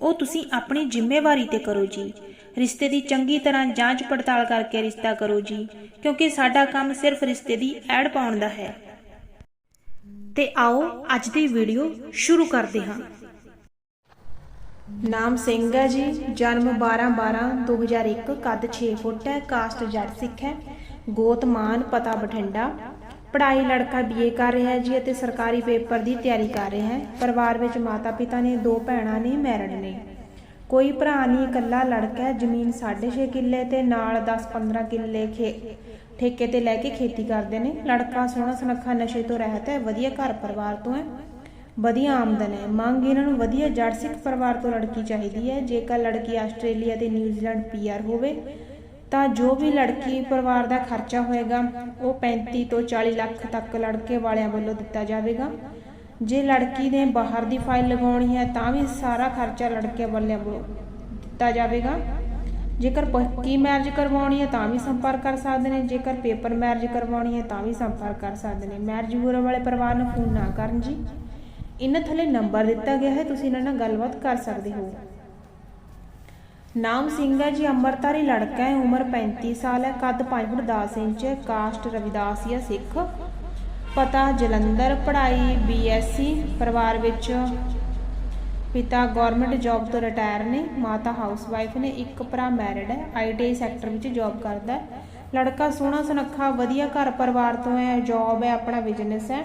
ਉਹ ਤੁਸੀਂ ਆਪਣੀ ਜ਼ਿੰਮੇਵਾਰੀ ਤੇ ਕਰੋ ਜੀ। ਰਿਸ਼ਤੇ ਦੀ ਚੰਗੀ ਤਰ੍ਹਾਂ ਜਾਂਚ ਪੜਤਾਲ ਕਰਕੇ ਰਿਸ਼ਤਾ ਕਰੋ ਜੀ, ਕਿਉਂਕਿ ਸਾਡਾ ਕੰਮ ਸਿਰਫ ਰਿਸ਼ਤੇ ਦੀ ਐਡ ਪਾਉਣ ਦਾ ਹੈ। ਤੇ ਆਓ ਅੱਜ ਦੀ ਵੀਡੀਓ ਸ਼ੁਰੂ ਕਰਦੇ ਹਾਂ। ਨਾਮ ਸਿੰਘ ਹੈ ਜੀ, ਜਨਮ 12 12 2001 ਕੱਦ 6 ਫੁੱਟ ਹੈ ਕਾਸਟ ਜੱਟ ਸਿੱਖ ਹੈ, ਗੋਤ ਮਾਨ, ਪਤਾ ਬਠਿੰਡਾ। ਪੜ੍ਹਾਈ ਲੜਕਾ ਬੀਏ ਕਰ ਰਿਹਾ ਹੈ ਜੀ ਅਤੇ ਸਰਕਾਰੀ ਪੇਪਰ ਦੀ ਤਿਆਰੀ ਕਰ ਰਿਹਾ ਹੈ। ਪਰਿਵਾਰ ਵਿੱਚ ਮਾਤਾ ਪਿਤਾ ਨੇ, ਦੋ ਭੈਣਾਂ ਨੇ, ਮੈਰਿਡ ਨੇ। ਕੋਈ ਭਰਾ ਨਹੀਂ, ਇਕੱਲਾ ਲੜਕਾ ਹੈ, ਜ਼ਮੀਨ 6.5 ਕਿੱਲੇ ਤੇ ਨਾਲ 10-15 ਕਿੱਲੇ ਖੇ, ਠੇਕੇ ਤੇ ਲੈ ਕੇ ਖੇਤੀ ਕਰਦੇ ਨੇ। ਲੜਕਾ ਸੋਹਣਾ ਸੁਨੱਖਾ, ਨਸ਼ੇ ਤੋਂ ਰਹਿਤ ਹੈ, ਵਧੀਆ ਘਰ ਪਰਿਵਾਰ ਤੋਂ ਹੈ, ਵਧੀਆ ਆਮਦਨ ਹੈ। ਮੰਗ ਇਹਨਾਂ ਨੂੰ ਵਧੀਆ ਜੜ ਸਿੱਖ ਪਰਿਵਾਰ ਤੋਂ ਲੜਕੀ ਚਾਹੀਦੀ ਹੈ। ਜੇਕਰ ਲੜਕੀ ਆਸਟ੍ਰੇਲੀਆ ਤੇ ਨਿਊਜ਼ੀਲੈਂਡ ਪੀਆਰ ਹੋਵੇ ਤਾਂ ਜੋ ਵੀ ਲੜਕੀ ਪਰਿਵਾਰ ਦਾ ਖਰਚਾ ਹੋਏਗਾ, ਉਹ 35 ਤੋਂ 40 ਲੱਖ ਤੱਕ ਲੜਕੇ ਵਾਲਿਆਂ ਵੱਲੋਂ ਦਿੱਤਾ ਜਾਵੇਗਾ। ਜੇ ਲੜਕੀ ਨੇ ਬਾਹਰ ਦੀ ਫਾਈਲ ਲਗਾਉਣੀ ਹੈ, ਤਾਂ ਵੀ ਸਾਰਾ ਖਰਚਾ ਲੜਕੇ ਵਾਲਿਆਂ ਵੱਲੋਂ ਦਿੱਤਾ ਜਾਵੇਗਾ। ਜੇਕਰ ਪੱਕੀ ਮੈਰਿਜ ਕਰਵਾਉਣੀ ਹੈ, ਤਾਂ ਵੀ ਸੰਪਰਕ ਕਰ ਸਕਦੇ ਨੇ। ਜੇਕਰ ਪੇਪਰ ਮੈਰਿਜ ਕਰਵਾਉਣੀ ਹੈ, ਤਾਂ ਵੀ ਸੰਪਰਕ ਕਰ ਸਕਦੇ ਨੇ। ਮੈਰਿਜ ਬਿਊਰੋ ਵਾਲੇ ਪਰਿਵਾਰ ਨੂੰ ਫੋਨ ਨਾ ਕਰਨ ਜੀ। ਇਹਨਾਂ ਥੱਲੇ ਨੰਬਰ ਦਿੱਤਾ ਗਿਆ ਹੈ, ਤੁਸੀਂ ਇਹਨਾਂ ਨਾਲ ਗੱਲਬਾਤ ਕਰ ਸਕਦੇ ਹੋ। ਨਾਮ ਸਿੰਘ ਹੈ ਜੀ ਅੰਮ੍ਰਿਤਧਾਰੀ ਲੜਕਾ ਹੈ, ਉਮਰ 35 ਸਾਲ ਹੈ, ਕੱਦ 5 ਫੁੱਟ 10 ਇੰਚ ਹੈ, ਕਾਸਟ ਰਵਿਦਾਸੀਆ ਸਿੱਖ। ਪਤਾ ਜਲੰਧਰ, ਪੜ੍ਹਾਈ ਬੀਐਸਸੀ, ਪਰਿਵਾਰ ਵਿੱਚ ਪਿਤਾ ਗਵਰਨਮੈਂਟ ਜੌਬ ਤੋਂ ਰਿਟਾਇਰ ਨੇ, ਮਾਤਾ ਹਾਊਸਵਾਈਫ ਨੇ, ਇੱਕ ਭਰਾ ਮੈਰਿਡ ਹੈ ਆਈਟੀਆਈ ਸੈਕਟਰ ਵਿੱਚ ਜੌਬ ਕਰਦਾ ਹੈ। ਲੜਕਾ ਸੋਹਣਾ ਸੁਨੱਖਾ, ਵਧੀਆ ਘਰ ਪਰਿਵਾਰ ਤੋਂ ਹੈ ਜੌਬ ਹੈ, ਆਪਣਾ ਬਿਜ਼ਨਸ ਹੈ।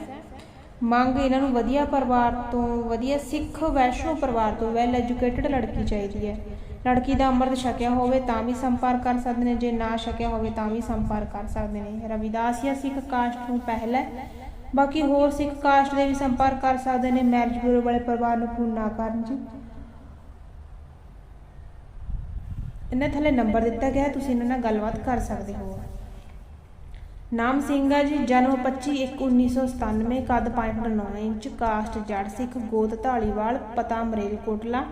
ਮੰਗ ਇਹਨਾਂ ਨੂੰ ਵਧੀਆ ਪਰਿਵਾਰ ਤੋਂ, ਵਧੀਆ ਸਿੱਖ ਵੈਸ਼ਨੋ ਪਰਿਵਾਰ ਤੋਂ ਵੈਲ ਐਜੂਕੇਟਿਡ ਲੜਕੀ ਚਾਹੀਦੀ ਹੈ। ਲੜਕੀ ਦਾ ਅੰਮ੍ਰਿਤ ਛਕਿਆ ਹੋਵੇ ਤਾਂ ਵੀ ਸੰਪਰਕ ਕਰ ਸਕਦੇ ਨੇ, ਜੇ ਨਾ ਛਕਿਆ ਹੋਵੇ ਤਾਂ ਵੀ ਸੰਪਰਕ ਕਰ ਸਕਦੇ ਨੇ। ਰਵਿਦਾਸੀਆ ਸਿੱਖ ਕਾਸਟ ਨੂੰ ਪਹਿਲਾ ਬਾਕੀ ਹੋਰ ਸਿੱਖ ਕਾਸਟ ਦੇ ਵੀ ਸੰਪਰਕ ਕਰ ਸਕਦੇ ਨੇ ਮੈਰਿਜ ਬਿਊਰੋ ਵਾਲੇ ਪਰਿਵਾਰ ਨੂੰ ਫੋਨ ਨਾ ਕਰਨ ਜੀ। ਇਹਨਾਂ ਥੱਲੇ ਨੰਬਰ ਦਿੱਤਾ ਗਿਆ ਤੁਸੀਂ ਇਹਨਾਂ ਨਾਲ ਗੱਲਬਾਤ ਕਰ ਸਕਦੇ ਹੋ। ਨਾਮ ਸਿੰਘ ਜੀ, ਜਨਮ 25 ਇੱਕ 1997 ਕੱਦ 5.9 ਇੰਚ, ਕਾਸਟ ਜੜ ਸਿੱਖ ਗੋਤ ਢਾਲੀਵਾਲ ਪਤਾ ਅਮਰੇਲ ਕੋਟਲਾ।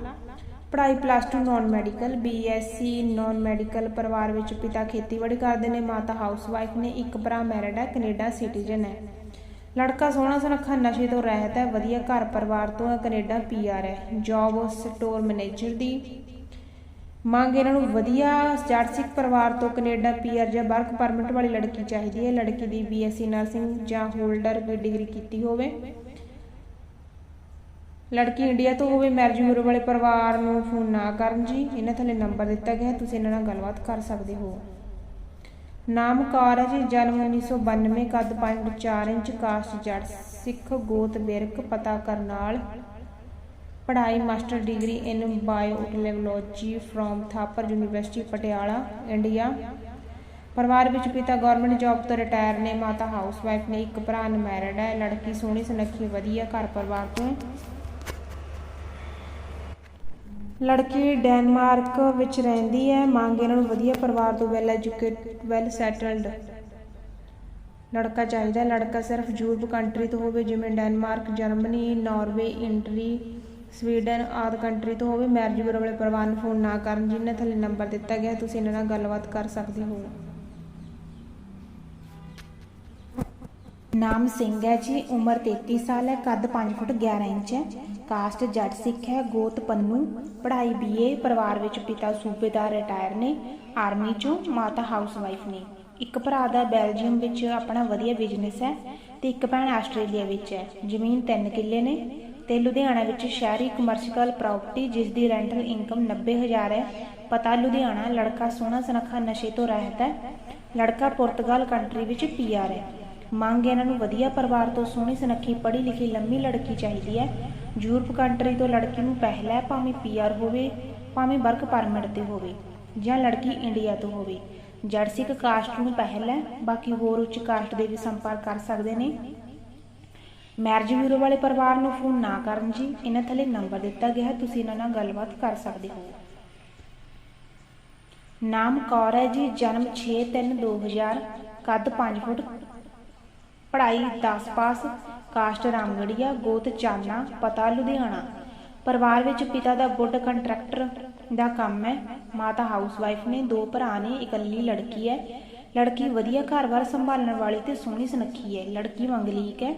ਪੜ੍ਹਾਈ plus 2 non medical BSc non medical ਪਰਿਵਾਰ ਵਿੱਚ ਪਿਤਾ ਖੇਤੀਬਾੜੀ ਕਰਦੇ ਨੇ, ਮਾਤਾ ਹਾਊਸਵਾਈਫ ਨੇ, ਇੱਕ ਭਰਾ ਮੈਰਿਡ ਹੈ, ਕੈਨੇਡਾ ਸਿਟੀਜ਼ਨ ਹੈ। ਲੜਕਾ ਸੋਹਣਾ ਸੁਨੱਖਾ, ਨਸ਼ੇ ਤੋਂ ਰਹਿਤ ਹੈ, ਵਧੀਆ ਘਰ ਪਰਿਵਾਰ ਤੋਂ ਹੈ, ਕੈਨੇਡਾ ਪੀਆਰ ਹੈ। ਜੌਬ ਸਟੋਰ ਮੈਨੇਜਰ ਦੀ ਮੰਗ, ਇਹਨਾਂ ਨੂੰ ਵਧੀਆ ਜੱਟ ਪਰਿਵਾਰ ਤੋਂ ਕੈਨੇਡਾ ਪੀਆਰ ਜਾਂ ਵਰਕ ਪਰਮਿਟ ਵਾਲੀ ਲੜਕੀ ਚਾਹੀਦੀ ਹੈ। ਲੜਕੀ ਦੀ ਬੀਐਸਸੀ ਨਰਸਿੰਗ ਜਾਂ ਹੋਲਡਰ ਦੀ ਡਿਗਰੀ ਕੀਤੀ ਹੋਵੇ। ਲੜਕੀ ਇੰਡੀਆ ਤੋਂ ਹੋਵੇ ਮੈਰਿਜ ਬਿਊਰੋ ਵਾਲੇ ਪਰਿਵਾਰ ਨੂੰ ਫੋਨ ਨਾ ਕਰਨ ਜੀ। ਇਹਨਾਂ ਥੱਲੇ ਨੰਬਰ ਦਿੱਤਾ ਗਿਆ, ਤੁਸੀਂ ਇਹਨਾਂ ਨਾਲ ਗੱਲਬਾਤ ਕਰ ਸਕਦੇ ਹੋ। ਨਾਮ ਕੌਰ ਹੈ ਜੀ, ਜਨਮ 1992 ਕੱਦ 5.4 ਇੰਚ ਕਾਸਟ ਜੱਟ ਸਿੱਖ ਗੋਤ ਬਿਰਕ ਪਤਾ ਕਰਨਾਲ। ਪੜ੍ਹਾਈ master degree in biotechnology from Thapar university, Patiala, India. ਪਰਿਵਾਰ ਵਿੱਚ ਪਿਤਾ ਗਵਰਨਮੈਂਟ ਜੌਬ ਤੋਂ ਰਿਟਾਇਰ ਨੇ, ਮਾਤਾ ਹਾਊਸਵਾਈਫ ਨੇ, ਇੱਕ ਭਰਾ ਅਨਮੈਰਿਡ ਹੈ। ਲੜਕੀ ਸੋਹਣੀ, ਸੁਨੱਖੀ, ਵਧੀਆ, ਘਰ ਪਰਿਵਾਰ ਤੋਂ। ਹੈ ਲੜਕੀ ਡੈਨਮਾਰਕ ਵਿੱਚ ਰਹਿੰਦੀ ਹੈ। ਮੰਗ ਇਹਨਾਂ ਨੂੰ ਵਧੀਆ ਪਰਿਵਾਰ ਤੋਂ ਵੈਲ ਐਜੂਕੇਟ ਵੈਲ ਸੈਟਲਡ ਲੜਕਾ ਚਾਹੀਦਾ ਲੜਕਾ ਸਿਰਫ ਯੂਰਪ ਕੰਟਰੀ ਤੋਂ ਹੋਵੇ, ਜਿਵੇਂ ਡੈਨਮਾਰਕ, ਜਰਮਨੀ, ਨਾਰਵੇ, ਇੰਟਰੀ, ਸਵੀਡਨ ਆਦਿ ਕੰਟਰੀ ਤੋਂ ਹੋਵੇ ਮੈਰਿਜ ਬਿਊਰੋ ਵਾਲੇ ਪਰਿਵਾਰ ਨੂੰ ਫੋਨ ਨਾ ਕਰਨ ਜਿਨ੍ਹਾਂ ਥੱਲੇ ਨੰਬਰ ਦਿੱਤਾ ਗਿਆ ਤੁਸੀਂ ਇਹਨਾਂ ਨਾਲ ਗੱਲਬਾਤ ਕਰ ਸਕਦੇ ਹੋ। ਨਾਮ ਸਿੰਘ ਹੈ ਜੀ, ਉਮਰ 33 ਸਾਲ ਹੈ, ਕੱਦ 5 ਫੁੱਟ 11 ਇੰਚ ਹੈ। ਕਾਸਟ ਜੱਟ ਸਿੱਖ ਹੈ ਗੋਤ ਪੰਨੂ, ਪੜ੍ਹਾਈ ਬੀਏ, ਪਰਿਵਾਰ ਵਿੱਚ ਪਿਤਾ ਸੂਬੇਦਾਰ ਰਿਟਾਇਰ ਨੇ ਆਰਮੀ ਚੋਂ ਮਾਤਾ ਹਾਊਸਵਾਈਫ ਨੇ। ਇੱਕ ਭਰਾ ਦਾ ਬੈਲਜੀਅਮ ਵਿੱਚ ਆਪਣਾ ਵਧੀਆ ਬਿਜ਼ਨਸ ਹੈ ਤੇ ਇੱਕ ਭੈਣ ਆਸਟ੍ਰੇਲੀਆ ਵਿੱਚ ਹੈ। ਜ਼ਮੀਨ 3 ਕਿੱਲੇ ਨੇ ਤੇ ਲੁਧਿਆਣਾ ਵਿੱਚ ਸ਼ਹਿਰੀ ਕਮਰਸ਼ੀਅਲ ਪ੍ਰਾਪਰਟੀ ਜਿਸ ਦੀ ਰੈਂਟਲ ਇਨਕਮ 90000 ਹੈ। ਪਤਾ ਲੁਧਿਆਣਾ, ਲੜਕਾ ਸੋਹਣਾ ਸੁਨੱਖਾ ਨਸ਼ੇ ਤੋਂ ਰਹਿਤ ਹੈ। ਲੜਕਾ ਪੁਰਤਗਾਲ ਕੰਟਰੀ ਵਿੱਚ ਪੀਆਰ ਹੈ। ਮੰਗ ਇਹਨਾਂ ਨੂੰ ਵਧੀਆ ਪਰਿਵਾਰ ਤੋਂ ਸੋਹਣੀ ਸੁਨੱਖੀ ਪੜ੍ਹੀ ਲਿਖੀ ਲੰਮੀ ਲੜਕੀ ਚਾਹੀਦੀ ਹੈ। ਯੂਰਪ ਕੰਟਰੀ ਤੋਂ ਲੜਕੀ ਨੂੰ ਪਹਿਲਾ ਭਾਵੇਂ ਪੀਆਰ ਹੋਵੇ, ਭਾਵੇਂ ਵਰਕ ਪਰਮਿਟ ਤੇ ਹੋਵੇ, ਜਾਂ ਲੜਕੀ ਇੰਡੀਆ ਤੋਂ ਹੋਵੇ। ਜੜ ਸਿੱਖ ਕਾਸਟ ਨੂੰ ਪਹਿਲਾ ਬਾਕੀ ਹੋਰ ਉੱਚ ਕਾਸਟ ਦੇ ਵੀ ਸੰਪਰਕ ਕਰ ਸਕਦੇ ਨੇ। ਮੈਰਿਜ ਬਿਊਰੋ ਵਾਲੇ ਪਰਿਵਾਰ ਨੂੰ ਫੋਨ ਨਾ ਕਰਨ ਜੀ, ਇਹਨਾਂ ਥੱਲੇ ਨੰਬਰ ਦਿੱਤਾ ਗਿਆ ਹੈ, ਤੁਸੀਂ ਇਹਨਾਂ ਨਾਲ ਗੱਲਬਾਤ ਕਰ ਸਕਦੇ ਹੋ। ਨਾਮ ਕੌਰ ਹੈ ਜੀ, ਜਨਮ 6/3/2000 ਕੱਦ 5 ਫੁੱਟ, ਪੜ੍ਹਾਈ 10 ਪਾਸ ਕਾਸਟ ਰਾਮਗੜੀਆ, ਗੋਤ ਚਾਨਾ, ਪਤਾ ਲੁਧਿਆਣਾ। ਪਰਿਵਾਰ ਵਿੱਚ ਪਿਤਾ ਦਾ ਵੁੱਡ ਕੰਟਰੈਕਟਰ ਦਾ ਕੰਮ ਹੈ। ਮਾਤਾ ਹਾਊਸਵਾਈਫ ਨੇ ਦੋ ਭਰਾ ਨੇ ਇਕੱਲੀ ਲੜਕੀ ਹੈ। ਲੜਕੀ ਵਧੀਆ ਘਰ-ਬਾਰ ਸੰਭਾਲਣ ਵਾਲੀ ਤੇ ਸੋਹਣੀ ਸੁਨੱਖੀ ਹੈ। ਲੜਕੀ ਮੰਗਲੀਕ ਹੈ।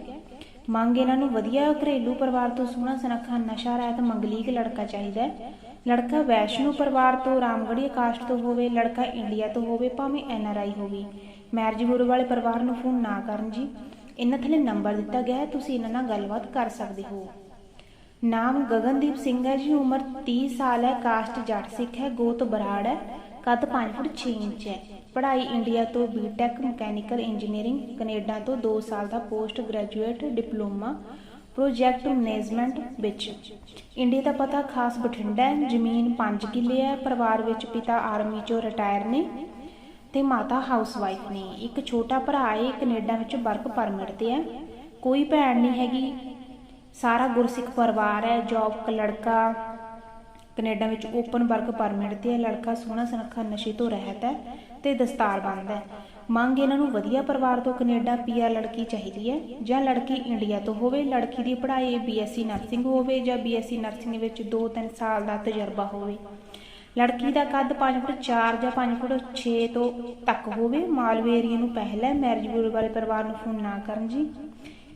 ਮੰਗ ਇਹਨਾਂ ਨੂੰ ਵਧੀਆ ਘਰੇਲੂ ਪਰਿਵਾਰ ਤੋਂ ਸੋਹਣਾ, ਸੁਨੱਖਾ, ਨਸ਼ਾ, ਰਹਿਤ, ਮੰਗਲੀਕ ਲੜਕਾ ਚਾਹੀਦਾ ਹੈ। ਲੜਕਾ ਵੈਸ਼ਨੂ ਪਰਿਵਾਰ ਤੋਂ ਰਾਮਗੜੀਆ ਕਾਸਟ ਤੋਂ ਹੋਵੇ, ਲੜਕਾ ਇੰਡੀਆ ਤੋਂ ਹੋਵੇ, ਭਾਵੇਂ ਐਨਆਰਆਈ ਹੋਵੇ। ਮੈਰਿਜ ਬਿਊਰੋ ਵਾਲੇ ਪਰਿਵਾਰ ਨੂੰ ਫੋਨ ਨਾ ਕਰਨ ਜੀ। ਇਹਨਾਂ ਥੱਲੇ ਨੰਬਰ ਦਿੱਤਾ ਗਿਆ ਹੈ, ਤੁਸੀਂ ਇਹਨਾਂ ਨਾਲ ਗੱਲਬਾਤ ਕਰ ਸਕਦੇ ਹੋ। ਨਾਮ ਗਗਨਦੀਪ ਸਿੰਘ ਹੈ ਜੀ, ਉਮਰ 30 ਸਾਲ ਹੈ, ਕਾਸਟ ਜੱਟ ਸਿੱਖ ਹੈ, ਗੋਤ ਬਰਾੜ ਹੈ, ਕੱਦ 5 ਫੁੱਟ 6 ਇੰਚ ਹੈ। ਪੜ੍ਹਾਈ ਇੰਡੀਆ ਤੋਂ ਬੀਟੈਕ ਮਕੈਨੀਕਲ ਇੰਜੀਨੀਅਰਿੰਗ ਕੈਨੇਡਾ ਤੋਂ 2 ਸਾਲ ਦਾ post graduate diploma project management ਵਿੱਚ। ਇੰਡੀਆ ਦਾ ਪਤਾ ਖਾਸ ਬਠਿੰਡਾ ਹੈ, ਜ਼ਮੀਨ 5 ਕਿੱਲੇ ਹੈ, ਪਰਿਵਾਰ ਵਿੱਚ ਪਿਤਾ ਆਰਮੀ ਚੋਂ ਰਿਟਾਇਰ ਨੇ। ਤੇ ਮਾਤਾ ਹਾਊਸਵਾਈਫ ਨੇ। ਇੱਕ ਛੋਟਾ ਭਰਾ ਹੈ ਕੈਨੇਡਾ ਵਿੱਚ ਵਰਕ ਪਰਮਿਟ ਤੇ ਹੈ। ਕੋਈ ਭੈਣ ਨਹੀਂ ਹੈਗੀ। ਸਾਰਾ ਗੁਰਸਿੱਖ ਪਰਿਵਾਰ ਹੈ ਜੌਬ ਲੜਕਾ। ਕੈਨੇਡਾ ਵਿੱਚ ਓਪਨ ਵਰਕ ਪਰਮਿਟ ਤੇ ਹੈ। ਲੜਕਾ ਸੋਹਣਾ ਸੁਨੱਖਾ, ਨਸ਼ੇ ਤੋਂ ਰਹਿਤ ਹੈ ਤੇ ਦਸਤਾਰ ਬੰਦ ਹੈ। ਮੰਗ ਇਹਨਾਂ ਨੂੰ ਵਧੀਆ ਪਰਿਵਾਰ ਤੋਂ ਕੈਨੇਡਾ, ਪੀਆਰ ਲੜਕੀ ਚਾਹੀਦੀ ਹੈ। ਜਾਂ ਲੜਕੀ ਇੰਡੀਆ ਤੋਂ ਹੋਵੇ, ਲੜਕੀ ਦੀ ਪੜ੍ਹਾਈ ਬੀਐਸਸੀ ਨਰਸਿੰਗ ਹੋਵੇ ਜਾਂ ਬੀਐਸਸੀ ਨਰਸਿੰਗ ਵਿੱਚ 2-3 ਸਾਲ ਦਾ ਤਜਰਬਾ ਹੋਵੇ। ਲੜਕੀ ਦਾ ਕੱਦ 5 ਫੁੱਟ 4 ਜਾਂ 5 ਫੁੱਟ 6 ਤੋਂ ਤੱਕ ਹੋਵੇ, ਮਾਲਵੇ ਏਰੀਆ ਨੂੰ ਪਹਿਲਾ ਮੈਰਿਜ ਬਿਊਰੋ ਵਾਲੇ ਪਰਿਵਾਰ ਨੂੰ ਫੋਨ ਨਾ ਕਰਨ ਜੀ।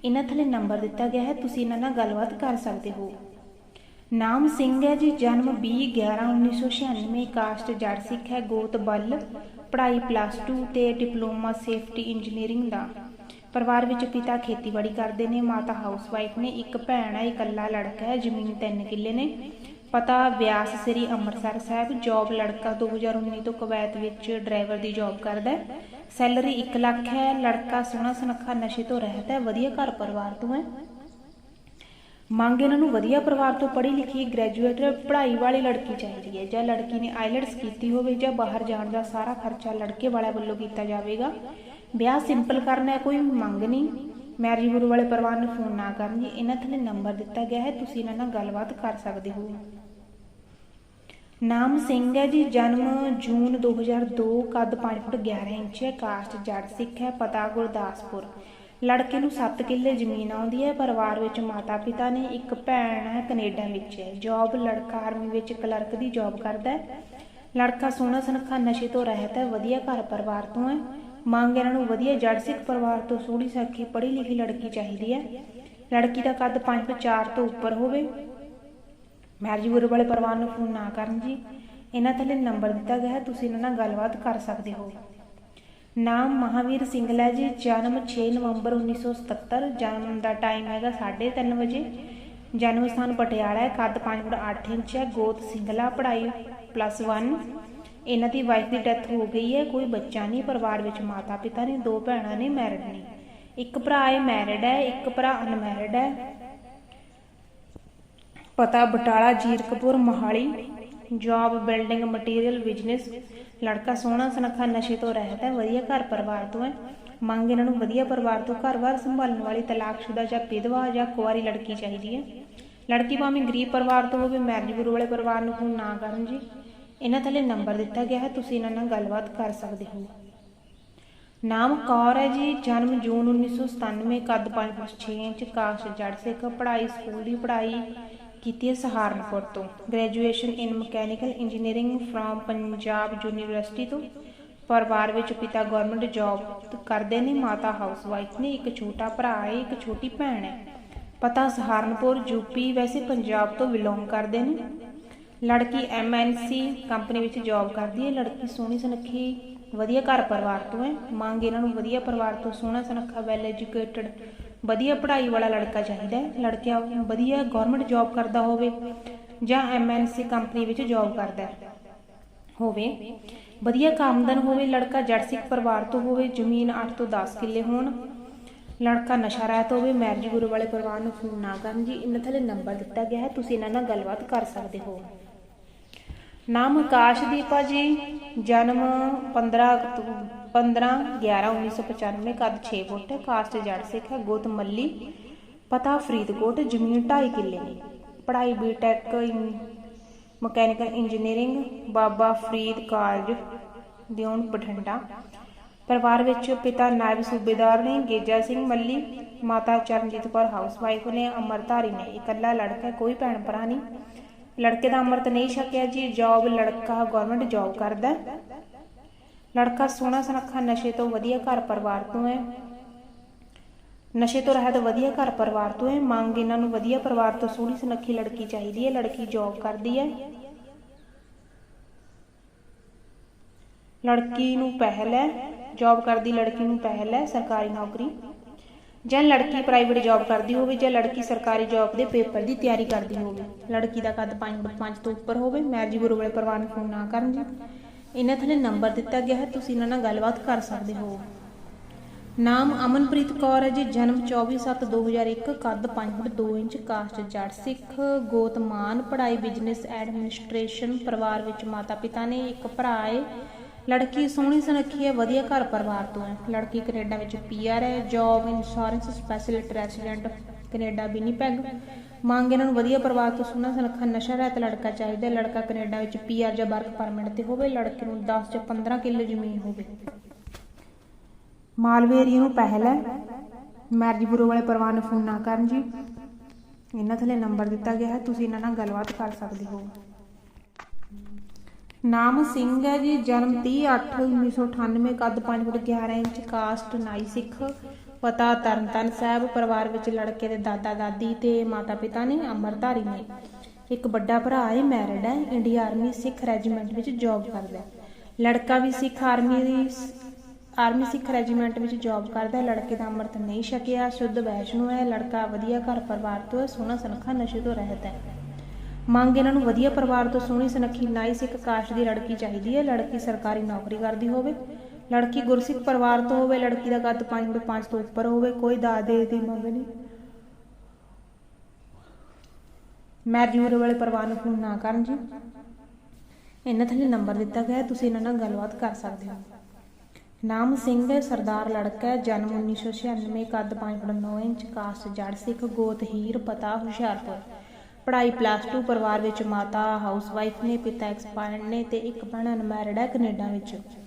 ਇਹਨਾਂ ਥੱਲੇ ਨੰਬਰ ਦਿੱਤਾ ਗਿਆ ਹੈ, ਤੁਸੀਂ ਇਹਨਾਂ ਨਾਲ ਗੱਲਬਾਤ ਕਰ ਸਕਦੇ ਹੋ। ਨਾਮ ਸਿੰਘ ਹੈ ਜੀ, ਜਨਮ 20 11 1996 ਕਾਸਟ ਜੜ ਸਿੱਖ ਹੈ, ਗੋਤ ਬੱਲ, ਪੜ੍ਹਾਈ ਪਲੱਸ 2 ਤੇ ਡਿਪਲੋਮਾ ਸੇਫਟੀ ਇੰਜੀਨੀਅਰਿੰਗ ਦਾ। ਪਰਿਵਾਰ ਵਿੱਚ ਪਿਤਾ ਖੇਤੀਬਾੜੀ ਕਰਦੇ ਨੇ, ਮਾਤਾ ਹਾਊਸਵਾਈਫ ਨੇ, ਇੱਕ ਭੈਣ ਹੈ, ਇਕੱਲਾ ਲੜਕਾ ਹੈ, ਜ਼ਮੀਨ 3 ਕਿੱਲੇ ਨੇ। ਪਤਾ ਵਿਆਸ ਸ੍ਰੀ ਅੰਮ੍ਰਿਤਸਰ ਸਾਹਿਬ ਜੌਬ ਲੜਕਾ 2019 ਤੋਂ ਕਵੈਤ ਵਿੱਚ ਡਰਾਈਵਰ ਦੀ ਜੌਬ ਕਰਦਾ ਹੈ। ਸੈਲਰੀ 1 ਲੱਖ ਹੈ, ਲੜਕਾ ਸੋਹਣਾ ਸੁਨੱਖਾ ਨਸ਼ੇ ਤੋਂ ਰਹਿਤ ਹੈ, ਵਧੀਆ ਘਰ ਪਰਿਵਾਰ ਤੋਂ ਹੈ। ਮੰਗ ਇਹਨਾਂ ਨੂੰ ਵਧੀਆ ਪਰਿਵਾਰ ਤੋਂ ਪੜ੍ਹੀ ਲਿਖੀ ਗ੍ਰੈਜੂਏਟ ਪੜ੍ਹਾਈ ਵਾਲੀ ਲੜਕੀ ਚਾਹੀਦੀ ਹੈ, ਜਾਂ ਲੜਕੀ ਨੇ ਆਈਲੈਟਸ ਕੀਤੀ ਹੋਵੇ, ਜਾਂ ਬਾਹਰ ਜਾਣ ਦਾ ਸਾਰਾ ਖਰਚਾ ਲੜਕੇ ਵਾਲਿਆਂ ਵੱਲੋਂ ਕੀਤਾ ਜਾਵੇਗਾ। ਵਿਆਹ ਸਿੰਪਲ ਕਰਨਾ ਹੈ, ਕੋਈ ਮੰਗ ਨਹੀਂ। ਮੈਰਿਜ ਗੁਰੂ ਵਾਲੇ ਪਰਿਵਾਰ ਨੂੰ ਫੋਨ ਨਾ ਕਰਨ ਜੀ, ਇਹਨਾਂ ਥੱਲੇ ਨੰਬਰ ਦਿੱਤਾ ਗਿਆ ਹੈ, ਤੁਸੀਂ ਇਹਨਾਂ ਨਾਲ ਗੱਲਬਾਤ ਕਰ ਸਕਦੇ ਹੋ। ਨਾਮ ਸਿੰਘ ਹੈ ਜੀ, ਜਨਮ ਜੂਨ 2002 ਕੱਦ 5 ਫੁੱਟ 11 ਇੰਚ ਹੈ ਕਾਸਟ ਜੜ ਸਿੱਖ ਹੈ, ਪਤਾ ਗੁਰਦਾਸਪੁਰ। ਲੜਕੇ ਨੂੰ 7 ਕਿੱਲੇ ਜ਼ਮੀਨ ਆਉਂਦੀ ਹੈ, ਪਰਿਵਾਰ ਵਿੱਚ ਮਾਤਾ ਪਿਤਾ ਨੇ, ਇੱਕ ਭੈਣ ਹੈ, ਕੈਨੇਡਾ ਵਿੱਚ ਹੈ। ਜੌਬ ਲੜਕਾ ਆਰਮੀ ਵਿੱਚ ਕਲਰਕ ਦੀ ਜੌਬ ਕਰਦਾ ਹੈ। ਲੜਕਾ ਸੋਹਣਾ ਸੁਨੱਖਾ ਨਸ਼ੇ ਤੋਂ ਰਹਿਤ ਹੈ, ਵਧੀਆ ਘਰ ਪਰਿਵਾਰ ਤੋਂ ਹੈ। ਮੰਗ ਇਹਨਾਂ ਨੂੰ ਵਧੀਆ ਜੜ ਸਿੱਖ ਪਰਿਵਾਰ ਤੋਂ, ਸੋਹਣੀ ਸੱਖੀ ਪੜ੍ਹੀ ਲਿਖੀ ਲੜਕੀ ਚਾਹੀਦੀ ਹੈ। ਲੜਕੀ ਦਾ ਕੱਦ 5 ਫੁੱਟ 4 ਤੋਂ ਉੱਪਰ ਹੋਵੇ। ਮੈਰਿਜ ਬਿਊਰੋ ਵਾਲੇ ਪਰਿਵਾਰ ਨੂੰ ਫੋਨ ਨਾ ਕਰਨ ਜੀ। ਇਹਨਾਂ ਥੱਲੇ ਨੰਬਰ ਦਿੱਤਾ ਗਿਆ ਹੈ, ਤੁਸੀਂ ਇਹਨਾਂ ਨਾਲ ਗੱਲਬਾਤ ਕਰ ਸਕਦੇ ਹੋ। ਨਾਮ ਮਹਾਵੀਰ ਸਿੰਘਲਾ ਜੀ, ਜਨਮ 6 ਨਵੰਬਰ 1977 ਜਨਮ ਦਾ ਟਾਈਮ ਹੈਗਾ 3:30 ਵਜੇ। ਜਨਮ ਸਥਾਨ ਪਟਿਆਲਾ ਹੈ, ਕੱਦ 5 ਫੁੱਟ 8 ਇੰਚ ਹੈ, ਗੋਤ ਸਿੰਘਲਾ ਪੜ੍ਹਾਈ ਪਲੱਸ 1 ਇਹਨਾਂ ਦੀ ਵਾਈਫ ਦੀ ਡੈਥ ਹੋ ਗਈ ਹੈ, ਕੋਈ ਬੱਚਾ ਨਹੀਂ, ਪਰਿਵਾਰ ਵਿੱਚ ਮਾਤਾ ਪਿਤਾ ਨੇ ਦੋ ਭੈਣਾਂ ਨੇ ਮੈਰਿਡ ਨੇ ਇੱਕ ਭਰਾ ਹੈ ਮੈਰਿਡ ਹੈ, ਇੱਕ ਭਰਾ ਅਨਮੈਰਿਡ ਹੈ। ਪਤਾ Batala Zirakpur Mohali job building material business ਲੜਕਾ ਸੋਹਣਾ ਸੁਨੱਖਾ ਨਸ਼ੇ ਤੋਂ ਰਹਿਤ ਹੈ, ਵਧੀਆ ਘਰ ਪਰਿਵਾਰ ਤੋਂ ਹੈ। ਮੰਗ ਇਹਨਾਂ ਨੂੰ ਵਧੀਆ ਪਰਿਵਾਰ ਤੋਂ ਘਰ-ਬਾਰ ਸੰਭਾਲਣ ਵਾਲੀ ਤਲਾਕਸ਼ੁਦਾ ਜਾਂ ਵਿਧਵਾ ਜਾਂ ਕੁਆਰੀ ਲੜਕੀ ਚਾਹੀਦੀ ਹੈ। ਲੜਕੀ ਭਾਵੇਂ ਗਰੀਬ ਪਰਿਵਾਰ ਤੋਂ ਹੋਵੇ ਮੈਰਿਜ ਬਿਊਰੋ ਵਾਲੇ ਪਰਿਵਾਰ ਨੂੰ ਫੋਨ ਨਾ ਕਰਨ ਜੀ। ਇਹਨਾਂ ਥੱਲੇ ਨੰਬਰ ਦਿੱਤਾ ਗਿਆ ਹੈ, ਤੁਸੀਂ ਇਹਨਾਂ ਨਾਲ ਗੱਲਬਾਤ ਕਰ ਸਕਦੇ ਹੋ। ਨਾਮ ਕੌਰ ਹੈ ਜੀ, ਜਨਮ ਜੂਨ 1997 ਕੱਦ 5 ਫੁੱਟ 6 ਇੰਚ ਕਾਸਟ ਜੜ ਸਿੱਖ, ਪੜ੍ਹਾਈ ਸਕੂਲ ਦੀ ਪੜ੍ਹਾਈ। ਕੀਤੀ ਹੈ ਸਹਾਰਨਪੁਰ ਤੋਂ। Graduation in mechanical engineering from Punjab university ਤੋਂ। ਪਰਿਵਾਰ ਵਿੱਚ ਪਿਤਾ ਗਵਰਨਮੈਂਟ ਜੌਬ ਕਰਦੇ ਨੇ, ਮਾਤਾ ਹਾਊਸਵਾਈਫ ਨੇ, ਇੱਕ ਛੋਟਾ ਭਰਾ ਹੈ, ਇੱਕ ਛੋਟੀ ਭੈਣ ਹੈ। ਪਤਾ ਸਹਾਰਨਪੁਰ ਯੂਪੀ ਵੈਸੇ ਪੰਜਾਬ ਤੋਂ ਬਿਲੋਂਗ ਕਰਦੇ ਨੇ। ਲੜਕੀ ਐਮਐਨਸੀ ਕੰਪਨੀ ਵਿੱਚ ਜੌਬ ਕਰਦੀ ਹੈ। ਲੜਕੀ ਸੋਹਣੀ ਸੁਨੱਖੀ, ਵਧੀਆ ਘਰ ਪਰਿਵਾਰ ਤੋਂ ਹੈ। ਮੰਗ ਇਹਨਾਂ ਨੂੰ ਵਧੀਆ ਪਰਿਵਾਰ ਤੋਂ ਸੋਹਣਾ ਸੁਨੱਖਾ ਵੈਲ ਐਜੂਕੇਟਡ ਵਧੀਆ ਪੜ੍ਹਾਈ ਵਾਲਾ ਲੜਕਾ ਚਾਹੀਦਾ ਹੈ। ਲੜਕਿਆ ਵਧੀਆ ਗਵਰਨਮੈਂਟ ਜੌਬ ਕਰਦਾ ਹੋਵੇ ਜਾਂ ਐਮਐਨਸੀ ਕੰਪਨੀ ਵਿੱਚ ਜੌਬ ਕਰਦਾ ਹੋਵੇ, ਵਧੀਆ ਕਾਮਦਨ ਹੋਵੇ, ਲੜਕਾ ਜੱਟ ਸਿੱਖ ਪਰਿਵਾਰ ਤੋਂ ਹੋਵੇ, ਜ਼ਮੀਨ 8 ਤੋਂ 10 ਕਿੱਲੇ ਹੋਣ, ਲੜਕਾ ਨਸ਼ਾ ਰਹਿਤ ਹੋਵੇ ਮੈਰਿਜ ਗੁਰੂ ਵਾਲੇ ਪਰਿਵਾਰ ਨੂੰ ਫੋਨ ਨਾ ਕਰਨ ਜੀ, ਇਹਨਾਂ ਥੱਲੇ ਨੰਬਰ ਦਿੱਤਾ ਗਿਆ ਹੈ, ਤੁਸੀਂ ਇਹਨਾਂ ਨਾਲ ਗੱਲਬਾਤ ਕਰ ਸਕਦੇ ਹੋ। ਨਾਮ ਆਕਾਸ਼ਦੀਪ ਆ ਜੀ, ਜਨਮ 15 ਅਕਤੂਬਰ 15 11 1995 ਕੱਦ 6 ਫੁੱਟ ਕਾਸਟ ਜੜ ਸਿੱਖ ਹੈ ਗੋਤ ਮੱਲੀ, ਪਤਾ ਫਰੀਦਕੋਟ, ਜ਼ਮੀਨ 2.5 ਕਿੱਲੇ। ਨੇ ਪੜ੍ਹਾਈ BTech mechanical engineering, Baba Farid college ਦਿਉਣ Bathinda. ਪਰਿਵਾਰ ਵਿੱਚ ਪਿਤਾ ਨਾਇਬ ਸੂਬੇਦਾਰ ਨੇ, ਗੇਜਾ ਸਿੰਘ ਮੱਲੀ, ਮਾਤਾ ਚਰਨਜੀਤ ਕੌਰ ਹਾਊਸਵਾਈਫ ਨੇ, ਅਮਰਧਾਰੀ ਨੇ। ਇਕੱਲਾ ਲੜਕਾ, ਕੋਈ ਭੈਣ ਭਰਾ ਨਹੀਂ। ਲੜਕੇ ਦਾ ਅੰਮ੍ਰਿਤ ਨਹੀਂ ਛਕਿਆ ਜੀ ਜੌਬ ਲੜਕਾ ਗਵਰਨਮੈਂਟ ਜੌਬ ਕਰਦਾ। ਲੜਕਾ ਸੋਹਣਾ ਸੁਨੱਖਾ, ਨਸ਼ੇ ਤੋਂ ਵਧੀਆ ਘਰ ਪਰਿਵਾਰ ਤੋਂ ਹੈ। ਨਸ਼ੇ ਤੋਂ ਰਹਿਤ ਵਧੀਆ ਘਰ ਪਰਿਵਾਰ ਤੋਂ ਹੈ। ਮੰਗ ਇਹਨਾਂ ਨੂੰ ਵਧੀਆ ਪਰਿਵਾਰ ਤੋਂ, ਸੋਹਣੀ ਸੁਨੱਖੀ ਲੜਕੀ ਚਾਹੀਦੀ ਹੈ। ਲੜਕੀ ਜੌਬ ਕਰਦੀ ਹੈ। ਲੜਕੀ ਨੂੰ ਪਹਿਲ ਹੈ। ਜੌਬ ਕਰਦੀ ਲੜਕੀ ਨੂੰ ਪਹਿਲ ਹੈ। ਸਰਕਾਰੀ ਨੌਕਰੀ। ਜਾਂ ਲੜਕੀ ਪ੍ਰਾਈਵੇਟ ਜੌਬ ਕਰਦੀ ਹੋਵੇ ਜਾਂ ਲੜਕੀ ਸਰਕਾਰੀ ਜੌਬ ਦੇ ਪੇਪਰ ਦੀ ਤਿਆਰੀ ਕਰਦੀ ਹੋਵੇ। ਲੜਕੀ ਦਾ ਕੱਦ 5 5 ਤੋਂ ਉੱਪਰ ਹੋਵੇ। ਮੈਰਿਜ ਗੁਰੂ ਵਾਲੇ ਪਰਿਵਾਰ ਨੂੰ ਫੋਨ ਨਾ ਕਰਨ ਜੀ। ਇਹਨਾਂ ਥੱਲੇ ਨੰਬਰ ਦਿੱਤਾ ਗਿਆ ਹੈ, ਤੁਸੀਂ ਇਹਨਾਂ ਨਾਲ ਗੱਲਬਾਤ ਕਰ ਸਕਦੇ ਹੋ। ਨਾਮ ਅਮਨਪ੍ਰੀਤ ਕੌਰ ਹੈ ਜੀ, ਜਨਮ 24/7/2001 ਕੱਦ 5 ਫੁੱਟ 2 ਇੰਚ ਕਾਸਟ ਜੱਟ ਸਿੱਖ, ਗੋਤ ਪੜ੍ਹਾਈ ਬਿਜ਼ਨਸ ਐਡਮਿਨਿਸਟ੍ਰੇਸ਼ਨ, ਪਰਿਵਾਰ ਵਿੱਚ ਮਾਤਾ ਪਿਤਾ ਨੇ, ਇੱਕ ਭਰਾ ਹੈ, ਲੜਕੀ ਸੋਹਣੀ ਸੁਨੱਖੀ ਹੈ, ਵਧੀਆ ਘਰ ਪਰਿਵਾਰ ਤੋਂ ਹੈ। ਲੜਕੀ ਕੈਨੇਡਾ ਵਿੱਚ ਪੀਆਰ ਹੈ, job insurance specialist resident Canada, Winnipeg. ਮੰਗ ਇਹਨਾਂ ਨੂੰ ਵਧੀਆ ਪਰਿਵਾਰ ਤੋਂ ਸੋਹਣਾ ਸੁਨੱਖਾ ਨਸ਼ਾ ਰਹਿਤ ਲੜਕਾ ਚਾਹੀਦਾ ਲੜਕਾ ਕੈਨੇਡਾ ਵਿੱਚ ਪੀਆਰ ਜਾਂ ਵਰਕ ਪਰਮਿਟ ਤੇ ਹੋਵੇ, ਲੜਕੇ ਨੂੰ 10 ਜਾਂ 15 ਕਿੱਲੇ ਜ਼ਮੀਨ ਹੋਵੇ। ਮਾਲਵੇ ਨੂੰ ਪਹਿਲ ਹੈ। ਮੈਰਿਜ ਬਿਊਰੋ ਵਾਲੇ ਪਰਿਵਾਰ ਨੂੰ ਫੋਨ ਨਾ ਕਰਨ ਜੀ। ਇਹਨਾਂ ਥੱਲੇ ਨੰਬਰ ਦਿੱਤਾ ਗਿਆ ਹੈ। ਤੁਸੀਂ ਇਹਨਾਂ ਨਾਲ ਗੱਲਬਾਤ ਕਰ ਸਕਦੇ ਹੋ। ਨਾਮ ਸਿੰਘ ਹੈ ਜੀ। ਜਨਮ 30/8/1998 ਕੱਦ 5 ਫੁੱਟ 11 ਇੰਚ, ਕਾਸਟ ਨਾਈ ਸਿੱਖ। ਪਤਾ ਤਰਨਤਨ ਸਾਹਿਬ ਪਰਿਵਾਰ ਵਿੱਚ ਲੜਕੇ ਦੇ ਦਾਦਾ, ਦਾਦੀ ਤੇ ਮਾਤਾ ਪਿਤਾ ਨੇ ਅੰਮ੍ਰਿਤਧਾਰੀ ਨੇ। ਇੱਕ ਵੱਡਾ ਭਰਾ ਹੈ ਮੈਰਿਡ ਹੈ, ਇੰਡੀਆ ਆਰਮੀ ਸਿੱਖ ਰੈਜੀਮੈਂਟ ਵਿੱਚ ਜੌਬ ਕਰਦਾ ਲੜਕਾ ਵੀ ਸਿੱਖ ਆਰਮੀ ਦੀ ਆਰਮੀ ਸਿੱਖ ਰੈਜੀਮੈਂਟ ਵਿੱਚ ਜੌਬ ਕਰਦਾ ਲੜਕੇ ਦਾ ਅੰਮ੍ਰਿਤ ਨਹੀਂ ਛਕਿਆ, ਸ਼ੁੱਧ ਵੈਸ਼ਨੂ ਹੈ। ਲੜਕਾ ਵਧੀਆ ਘਰ ਪਰਿਵਾਰ ਤੋਂ ਹੈ, ਸੋਹਣਾ ਸੁਨੱਖਾ ਨਸ਼ੇ ਤੋਂ ਰਹਿਤ ਹੈ। ਮੰਗ ਇਹਨਾਂ ਨੂੰ ਵਧੀਆ ਪਰਿਵਾਰ ਤੋਂ ਸੋਹਣੀ ਸੁਨੱਖੀ, ਨਾਈ ਸਿੱਖ ਕਾਸ਼ ਦੀ ਲੜਕੀ ਚਾਹੀਦੀ ਹੈ। ਲੜਕੀ ਸਰਕਾਰੀ ਨੌਕਰੀ ਕਰਦੀ ਹੋਵੇ। ਲੜਕੀ ਗੁਰਸਿੱਖ ਪਰਿਵਾਰ ਤੋਂ ਹੋਵੇ, ਲੜਕੀ ਦਾ ਕੱਦ 5 ਫੁੱਟ 5 ਤੋਂ ਉੱਪਰ ਹੋਵੇ, ਕੋਈ ਦਾਦੇ ਦੀ ਮੰਗ ਨਹੀਂ। ਮੈਰਿਜ ਮੇਰੇ ਵਾਲੇ ਪਰਿਵਾਰ ਨੂੰ ਫੋਨ ਨਾ ਕਰਨ ਜੀ। ਇਹਨਾਂ ਥੱਲੇ ਨੰਬਰ ਦਿੱਤਾ ਗਿਆ, ਤੁਸੀਂ ਇਹਨਾਂ ਨਾਲ ਗੱਲਬਾਤ ਕਰ ਸਕਦੇ ਹੋ। ਨਾਮ ਸਿੰਘ ਹੈ, ਸਰਦਾਰ ਲੜਕਾ ਹੈ, ਜਨਮ 1996 ਕੱਦ 5 ਫੁੱਟ 9 ਇੰਚ, ਕਾਸਟ ਜੜ ਸਿੱਖ, ਗੋਤ ਹੀਰ, ਪਤਾ ਹੁਸ਼ਿਆਰਪੁਰ। ਪੜ੍ਹਾਈ ਪਲੱਸ 2 ਪਰਿਵਾਰ ਵਿੱਚ ਮਾਤਾ ਹਾਊਸਵਾਈਫ ਨੇ, ਪਿਤਾ ਐਕਸਪਾਇਰਡ ਨੇ ਤੇ ਇੱਕ ਭੈਣ ਅਨਮੈਰਿਡ ਹੈ ਕੈਨੇਡਾ ਵਿੱਚ।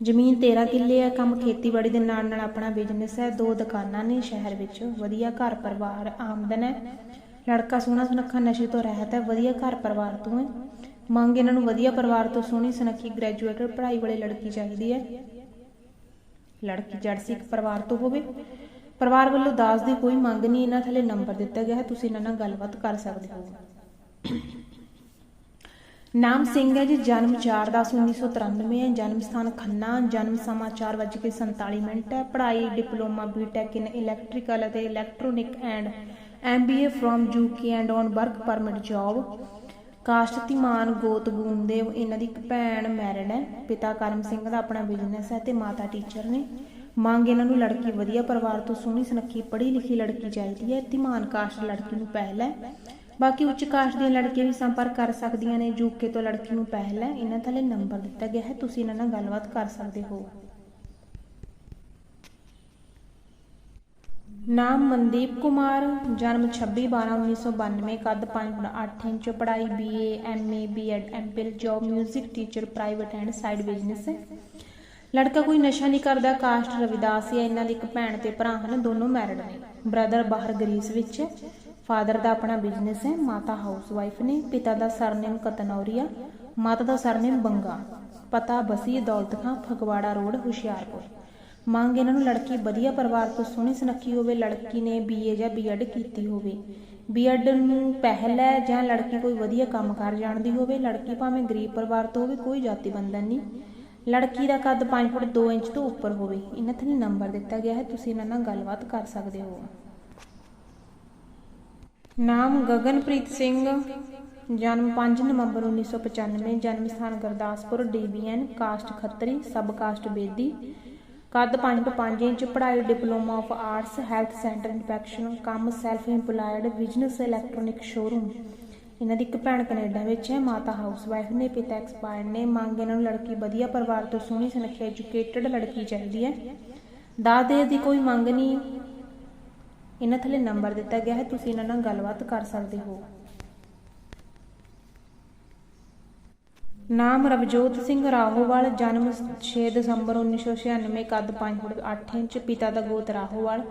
ਜ਼ਮੀਨ 13 ਕਿੱਲੇ ਹੈ ਕੰਮ ਖੇਤੀਬਾੜੀ ਦੇ ਨਾਲ ਨਾਲ ਆਪਣਾ ਬਿਜ਼ਨਸ ਹੈ ਦੋ ਦੁਕਾਨਾਂ ਨੇ ਸ਼ਹਿਰ ਵਿੱਚ, ਵਧੀਆ ਘਰ ਪਰਿਵਾਰ ਆਮਦਨ ਹੈ। ਲੜਕਾ ਸੋਹਣਾ ਸੁਨੱਖਾ, ਨਸ਼ੇ ਤੋਂ ਰਹਿਤ ਹੈ, ਵਧੀਆ ਘਰ ਪਰਿਵਾਰ ਤੋਂ ਹੈ। ਮੰਗ ਇਹਨਾਂ ਨੂੰ ਵਧੀਆ ਪਰਿਵਾਰ ਤੋਂ ਸੋਹਣੀ, ਸੁਨੱਖੀ ਗ੍ਰੈਜੂਏਟਡ ਪੜ੍ਹਾਈ ਵਾਲੀ ਲੜਕੀ ਚਾਹੀਦੀ ਹੈ। ਲੜਕੀ ਜੜ ਸਿੱਖ ਪਰਿਵਾਰ ਤੋਂ ਹੋਵੇ। ਪਰਿਵਾਰ ਵੱਲੋਂ ਦਾਜ ਦੀ ਕੋਈ ਮੰਗ ਨਹੀਂ, ਇਹਨਾਂ ਥੱਲੇ ਨੰਬਰ ਦਿੱਤਾ ਗਿਆ ਹੈ। ਤੁਸੀਂ ਇਹਨਾਂ ਨਾਲ ਗੱਲਬਾਤ ਕਰ ਸਕਦੇ ਹੋ। ਨਾਮ ਸਿੰਘ ਹੈ ਜੀ, ਜਨਮ 4/10/1993 ਹੈ, ਜਨਮ ਸਥਾਨ ਖੰਨਾ, ਜਨਮ ਸਮਾਂ 4:47 ਮਿੰਟ ਹੈ, ਪੜ੍ਹਾਈ, ਡਿਪਲੋਮਾ ਬੀਟੈਕ ਇਨ ਇਲੈਕਟ੍ਰੀਕਲ ਅਤੇ electronic and MBA from UK and on work permit job caste Dhiman ਗੋਤ ਗੂੰਦੇਵ ਇਹਨਾਂ ਦੀ ਇੱਕ ਭੈਣ ਮੈਰਿਡ ਹੈ, ਪਿਤਾ ਕਰਮ ਸਿੰਘ ਦਾ ਆਪਣਾ ਬਿਜ਼ਨਸ ਹੈ ਤੇ ਮਾਤਾ ਟੀਚਰ ਨੇ। ਮੰਗ ਇਹਨਾਂ ਨੂੰ ਲੜਕੀ ਵਧੀਆ ਪਰਿਵਾਰ ਤੋਂ ਸੋਹਣੀ ਸੁਨੱਖੀ ਪੜ੍ਹੀ ਲਿਖੀ ਲੜਕੀ ਚਾਹੀਦੀ ਹੈ, ਧੀਮਾਨ ਕਾਸ਼ਟ ਲੜਕੀ ਨੂੰ ਪਹਿਲ ਹੈ। ਬਾਕੀ ਉੱਚ ਕਾਸ਼ਟ ਦੀਆਂ ਲੜਕੀਆਂ ਵੀ ਸੰਪਰਕ ਕਰ ਸਕਦੀਆਂ ਨੇ ਯੂਕੇ ਤੋਂ ਲੜਕੀ ਨੂੰ ਪਹਿਲ ਹੈ ਇਹਨਾਂ ਥੱਲੇ ਨੰਬਰ ਦਿੱਤਾ ਗਿਆ ਹੈ, ਤੁਸੀਂ ਇਹਨਾਂ ਨਾਲ ਗੱਲਬਾਤ ਕਰ ਸਕਦੇ ਹੋ। ਨਾਮ ਮਨਦੀਪ ਕੁਮਾਰ, ਜਨਮ 26/12/1992 ਕੱਦ 5.8 ਇੰਚ, ਪੜ੍ਹਾਈ BA MA BEd MPhil job 뮤직 teacher private and side business ਹੈ ਲੜਕਾ ਕੋਈ ਨਸ਼ਾ ਨਹੀਂ ਕਰਦਾ, ਕਾਸਟ ਰਵਿਦਾਸ ਹੈ, ਇਹਨਾਂ ਦੀ ਇੱਕ ਭੈਣ ਤੇ ਭਰਾ ਹਨ, ਦੋਨੋਂ ਮੈਰਿਡ ਨੇ। ਬ੍ਰਦਰ ਬਾਹਰ ਗਰੀਸ ਵਿੱਚ। ਫਾਦਰ ਦਾ ਆਪਣਾ ਬਿਜ਼ਨਸ ਹੈ, ਮਾਤਾ ਹਾਊਸਵਾਈਫ ਨੇ, ਪਿਤਾ ਦਾ ਸਰਨੇਮ ਕਤਨੌਰੀਆ, ਮਾਤਾ ਦਾ ਸਰਨੇਮ ਬੰਗਾ, ਪਤਾ ਬਸੀ ਦੌਲਤ ਖਾਂ ਫਗਵਾੜਾ ਰੋਡ, ਹੁਸ਼ਿਆਰਪੁਰ। ਮੰਗ ਇਹਨਾਂ ਨੂੰ ਲੜਕੀ ਵਧੀਆ ਪਰਿਵਾਰ ਤੋਂ ਸੋਹਣੀ ਸੁਨੱਖੀ ਹੋਵੇ, ਲੜਕੀ ਨੇ ਬੀਏ ਜਾਂ ਬੀਐਡ ਕੀਤੀ ਹੋਵੇ। ਬੀਐਡ ਨੂੰ ਪਹਿਲ ਹੈ ਜਾਂ ਲੜਕੀ ਕੋਈ ਵਧੀਆ ਕੰਮ ਕਰ ਜਾਣਦੀ ਹੋਵੇ, ਲੜਕੀ ਭਾਵੇਂ ਗਰੀਬ ਪਰਿਵਾਰ ਤੋਂ ਹੋਵੇ, ਕੋਈ ਜਾਤੀ ਬੰਧਨ ਨਹੀਂ। ਲੜਕੀ ਦਾ ਕੱਦ 5 ਫੁੱਟ 2 ਇੰਚ ਤੋਂ ਉੱਪਰ ਹੋਵੇ। ਇਹਨਾਂ ਥੱਲੇ ਨੰਬਰ ਦਿੱਤਾ ਗਿਆ ਹੈ, ਤੁਸੀਂ ਇਹਨਾਂ ਨਾਲ ਗੱਲਬਾਤ ਕਰ ਸਕਦੇ ਹੋ। ਨਾਮ ਗਗਨਪ੍ਰੀਤ ਸਿੰਘ, ਜਨਮ 5 ਨਵੰਬਰ 1995 ਜਨਮ ਸਥਾਨ Gurdaspur, DBN, caste Khatri, sub caste Bedi, ਕੱਦ 5 ਤੋਂ 5 ਇੰਚ, ਪੜ੍ਹਾਈ diploma of arts, health center infection, ਕੰਮ self employed business electronic showroom. ਇਹਨਾਂ ਦੀ ਇੱਕ ਭੈਣ ਕੈਨੇਡਾ ਵਿੱਚ ਹੈ, ਮਾਤਾ ਹਾਊਸ ਵਾਈਫ ਨੇ, ਪਿਤਾ ਐਕਸਪਾਇਰਡ ਨੇ, ਮੰਗ ਇਹਨਾਂ ਨੂੰ ਲੜਕੀ ਵਧੀਆ ਪਰਿਵਾਰ ਤੋਂ ਸੋਹਣੀ ਸੁਨੱਖੀ ਐਜੂਕੇਟਡ ਲੜਕੀ ਚਾਹੀਦੀ ਹੈ। ਦਾਜ ਦੇ ਦੀ ਕੋਈ ਮੰਗ ਨਹੀਂ। ਇਹਨਾਂ ਥੱਲੇ ਨੰਬਰ ਦਿੱਤਾ ਗਿਆ ਹੈ, ਤੁਸੀਂ ਇਹਨਾਂ ਨਾਲ ਗੱਲਬਾਤ ਕਰ ਸਕਦੇ ਹੋ। ਨਾਮ ਰਵਜੋਤ ਸਿੰਘ ਰਾਹੋਵਾਲ, ਜਨਮ 6 ਦਸੰਬਰ 1996 ਕੱਦ 5 ਫੁੱਟ 8 ਇੰਚ, ਪਿਤਾ ਦਾ ਗੋਤ ਰਾਹੋਵਾਲ,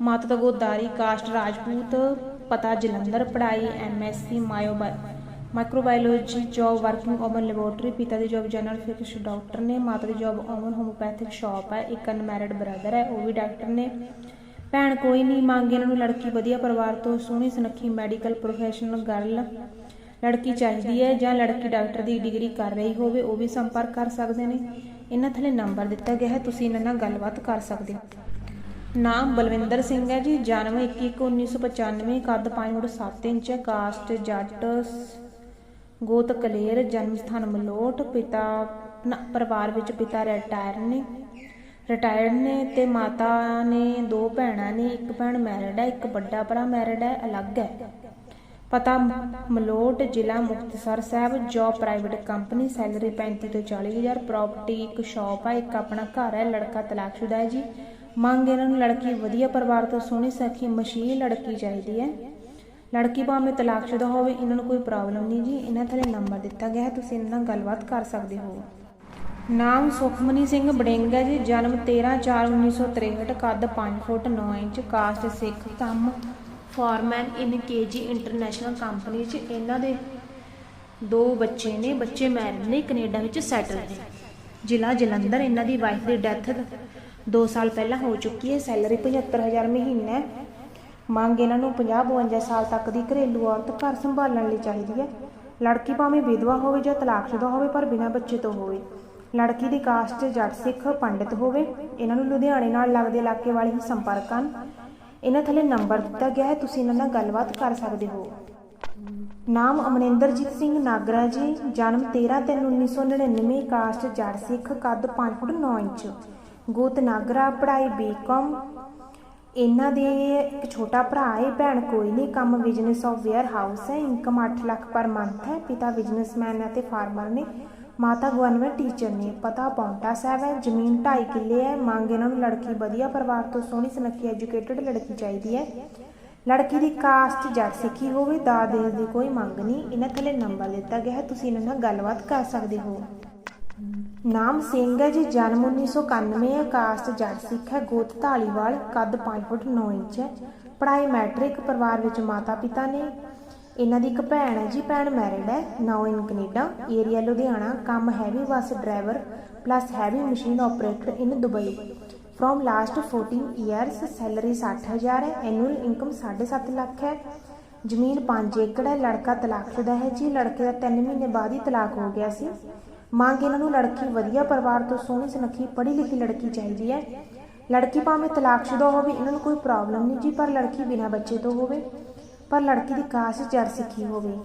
ਮਾਤਾ ਦਾ ਗੋਤ ਦਾਰੀ ਕਾਸਟ ਰਾਜਪੂਤ, ਪਤਾ ਜਲੰਧਰ, ਪੜ੍ਹਾਈ MSc, mayo microbiology, job working Oman laboratory, ਪਿਤਾ ਦੀ ਜੌਬ ਜਨਰਲ ਫਿਜ਼ਿਕਸ ਡਾਕਟਰ ਨੇ, ਮਾਤਾ ਦੀ ਜੌਬ ਓਮਨ ਹੋਮੋਪੈਥਿਕ ਸ਼ਾਪ ਹੈ, ਇੱਕ ਅਨਮੈਰਿਡ ਬ੍ਰਦਰ ਹੈ, ਉਹ ਵੀ ਡਾਕਟਰ ਨੇ। ਭੈਣ ਕੋਈ ਨਹੀਂ, ਮੰਗ ਇਹਨਾਂ ਨੂੰ ਲੜਕੀ ਵਧੀਆ ਪਰਿਵਾਰ ਤੋਂ ਸੋਹਣੀ, ਸੁਨੱਖੀ ਮੈਡੀਕਲ ਪ੍ਰੋਫੈਸ਼ਨਲ ਗਰਲ ਲੜਕੀ ਚਾਹੀਦੀ ਹੈ ਜਾਂ ਲੜਕੀ ਡਾਕਟਰ ਦੀ ਡਿਗਰੀ ਕਰ ਰਹੀ ਹੋਵੇ, ਉਹ ਵੀ ਸੰਪਰਕ ਕਰ ਸਕਦੇ ਨੇ। ਇਹਨਾਂ ਥੱਲੇ ਨੰਬਰ ਦਿੱਤਾ ਗਿਆ ਹੈ, ਤੁਸੀਂ ਇਹਨਾਂ ਨਾਲ ਗੱਲਬਾਤ ਕਰ ਸਕਦੇ ਹੋ। ਨਾਮ ਬਲਵਿੰਦਰ ਸਿੰਘ ਹੈ ਜੀ, ਜਨਮ 21/1995 ਕੱਦ 5 ਫੁੱਟ 7 ਇੰਚ, ਕਾਸਟ ਜੱਟ, ਗੋਤ ਕਲੇਰ, ਜਨਮ ਸਥਾਨ ਮਲੋਟ, ਪਿਤਾ ਪਰਿਵਾਰ ਵਿੱਚ ਪਿਤਾ ਰਿਟਾਇਰ ਨੇ। ਰਿਟਾਇਰਡ ਨੇ ਤੇ ਮਾਤਾ ਨੇ, ਦੋ ਭੈਣਾਂ ਨੇ, ਇੱਕ ਭੈਣ ਮੈਰਿਡ ਹੈ, ਇੱਕ ਵੱਡਾ ਭਰਾ ਮੈਰਿਡ ਹੈ, ਅਲੱਗ ਹੈ। ਪਤਾ ਮਲੋਟ ਜ਼ਿਲ੍ਹਾ Muktsar Sahib job private company salary 35 ਤੋਂ 40000 ਪ੍ਰਾਪਰਟੀ ਇੱਕ ਸ਼ਾਪ ਹੈ ਇੱਕ ਆਪਣਾ ਘਰ ਹੈ, ਲੜਕਾ ਤਲਾਕਸ਼ੁਦਾ ਹੈ ਜੀ। ਮੰਗ ਇਹਨਾਂ ਨੂੰ ਲੜਕੀ ਵਧੀਆ ਪਰਿਵਾਰ ਤੋਂ ਸੋਹਣੀ ਸਖੀ ਮਸ਼ੀਨ ਲੜਕੀ ਚਾਹੀਦੀ ਹੈ। ਲੜਕੀ ਭਾਵੇਂ ਤਲਾਕਸ਼ੁਦਾ ਹੋਵੇ, ਇਹਨਾਂ ਨੂੰ ਕੋਈ ਪ੍ਰੋਬਲਮ ਨਹੀਂ ਜੀ। ਇਹਨਾਂ ਥੱਲੇ ਨੰਬਰ ਦਿੱਤਾ ਗਿਆ ਹੈ, ਤੁਸੀਂ ਇਹਨਾਂ ਨਾਲ ਗੱਲਬਾਤ ਕਰ ਸਕਦੇ ਹੋ। ਨਾਮ ਸੁਖਮਨੀ ਸਿੰਘ ਬੜਿੰਗ ਹੈ ਜੀ, ਜਨਮ 13/4/1963 ਕੱਦ 5 ਫੁੱਟ 9 ਇੰਚ, ਕਾਸਟ ਸਿੱਖ ਕੰਮ foreman in KG international company 'ਚ। ਇਹਨਾਂ ਦੇ ਦੋ ਬੱਚੇ ਨੇ, ਬੱਚੇ ਮੈਰਿਡ ਨੇ ਕੈਨੇਡਾ ਵਿੱਚ ਸੈਟਲ ਨੇ। ਜ਼ਿਲ੍ਹਾ ਜਲੰਧਰ, ਇਹਨਾਂ ਦੀ ਵਾਈਫ ਦੀ ਡੈਥ 2 ਸਾਲ ਪਹਿਲਾਂ ਹੋ ਚੁੱਕੀ ਹੈ ਸੈਲਰੀ 75000 ਮਹੀਨਾ ਹੈ। ਮੰਗ ਇਹਨਾਂ ਨੂੰ 50-52 ਸਾਲ ਤੱਕ ਦੀ ਘਰੇਲੂ ਔਰਤ ਘਰ ਸੰਭਾਲਣ ਲਈ ਚਾਹੀਦੀ ਹੈ। ਲੜਕੀ ਭਾਵੇਂ ਵਿਧਵਾ ਹੋਵੇ ਜਾਂ ਤਲਾਕਸ਼ੁਦਾ ਹੋਵੇ, ਪਰ ਬਿਨਾਂ ਬੱਚੇ ਤੋਂ ਹੋਵੇ। ਲੜਕੀ ਦੀ ਕਾਸਟ ਜੱਟ ਸਿੱਖ ਪੰਡਿਤ ਹੋਵੇ, ਇਹਨਾਂ ਨੂੰ ਲੁਧਿਆਣੇ ਨਾਲ ਲੱਗਦੇ ਇਲਾਕੇ ਵਾਲੇ ਹੀ ਸੰਪਰਕ ਹਨ ਇਹਨਾਂ ਥੱਲੇ ਨੰਬਰ ਦਿੱਤਾ ਗਿਆ ਹੈ, ਤੁਸੀਂ ਇਹਨਾਂ ਨਾਲ ਗੱਲਬਾਤ ਕਰ ਸਕਦੇ ਹੋ। ਨਾਮ ਅਮਰਿੰਦਰਜੀਤ ਸਿੰਘ ਨਾਗਰਾ ਜੀ, ਜਨਮ 13/3/1999 ਕਾਸਟ ਜੱਟ ਸਿੱਖ, ਕੱਦ 5 ਫੁੱਟ 9 ਇੰਚ। ਗੋਤ ਨਾਗਰਾ, ਪੜ੍ਹਾਈ ਬੀਕਾਮ ਇਹਨਾਂ ਦੇ ਇੱਕ ਛੋਟਾ ਭਰਾ ਹੈ, ਭੈਣ ਕੋਈ ਨਹੀਂ, ਕੰਮ ਬਿਜ਼ਨਸ ਆਫ ਵੇਅਰ ਹਾਊਸ ਹੈ ਇਨਕਮ 8 ਲੱਖ ਪਰ ਮੰਥ ਹੈ, ਪਿਤਾ ਬਿਜ਼ਨਸਮੈਨ ਅਤੇ ਫਾਰਮਰ ਨੇ ਮਾਤਾ ਗਵਰਨਮੈਂਟ ਟੀਚਰ ਨੇ ਪਤਾ ਪੌਂਟਾ ਸਾਹਿਬ ਹੈ, ਜ਼ਮੀਨ 2.5 ਕਿੱਲੇ ਹੈ, ਮੰਗ ਇਹਨਾਂ ਨੂੰ ਲੜਕੀ ਵਧੀਆ ਪਰਿਵਾਰ ਤੋਂ ਸੋਹਣੀ ਸੁਨੱਖੀ ਐਜੂਕੇਟਿਡ ਲੜਕੀ ਚਾਹੀਦੀ ਹੈ। ਲੜਕੀ ਦੀ ਕਾਸਟ ਜੱਟ ਸਿੱਖੀ ਹੋਵੇ, ਦਾਜ ਦੇਣ ਦੀ ਕੋਈ ਮੰਗ ਨਹੀਂ, ਇਹਨਾਂ ਥੱਲੇ ਨੰਬਰ ਦਿੱਤਾ ਗਿਆ ਹੈ, ਤੁਸੀਂ ਇਹਨਾਂ ਨਾਲ ਗੱਲਬਾਤ ਕਰ ਸਕਦੇ ਹੋ। ਨਾਮ ਸਿੰਘ ਹੈ ਜੀ, ਜਨਮ 1991 ਹੈ ਕਾਸਟ ਜੱਟ ਸਿੱਖ ਹੈ, ਗੋਤ ਢਾਲੀਵਾਲ ਕੱਦ 5 ਫੁੱਟ 9 ਇੰਚ ਹੈ। ਪੜ੍ਹਾਈ ਮੈਟ੍ਰਿਕ ਪਰਿਵਾਰ ਵਿੱਚ ਮਾਤਾ ਪਿਤਾ ਨੇ ਇਹਨਾਂ ਦੀ ਇੱਕ ਭੈਣ ਹੈ ਜੀ, ਭੈਣ ਮੈਰਿਡ ਹੈ now in Canada area Ludhiana ਕੰਮ heavy bus driver plus heavy machine operator in Dubai from last 14 years salary 60000 ਹੈ ਐਨੂਅਲ ਇਨਕਮ 7.5 ਲੱਖ ਹੈ। ਜ਼ਮੀਨ 5 ਏਕੜ ਹੈ, ਲੜਕਾ ਤਲਾਕਸ਼ੁਦਾ ਹੈ ਜੀ, ਲੜਕੇ ਦਾ 3 ਮਹੀਨੇ ਬਾਅਦ ਹੀ ਤਲਾਕ ਹੋ ਗਿਆ ਸੀ। ਮੰਗ ਇਹਨਾਂ ਨੂੰ ਲੜਕੀ ਵਧੀਆ ਪਰਿਵਾਰ ਤੋਂ ਸੋਹਣੀ ਸੁਨੱਖੀ ਪੜ੍ਹੀ ਲਿਖੀ ਲੜਕੀ ਚਾਹੀਦੀ ਹੈ। ਲੜਕੀ ਭਾਵੇਂ ਤਲਾਕਸ਼ੁਦਾ ਹੋਵੇ, ਇਹਨਾਂ ਨੂੰ ਕੋਈ ਪ੍ਰੋਬਲਮ ਨਹੀਂ ਜੀ, ਪਰ ਲੜਕੀ ਬਿਨਾਂ ਬੱਚੇ ਤੋਂ ਹੋਵੇ। ਪਰ ਲੜਕੀ ਦੀ ਕਾਸਟ ਜਰ ਸਿੱਖੀ ਹੋਵੇ।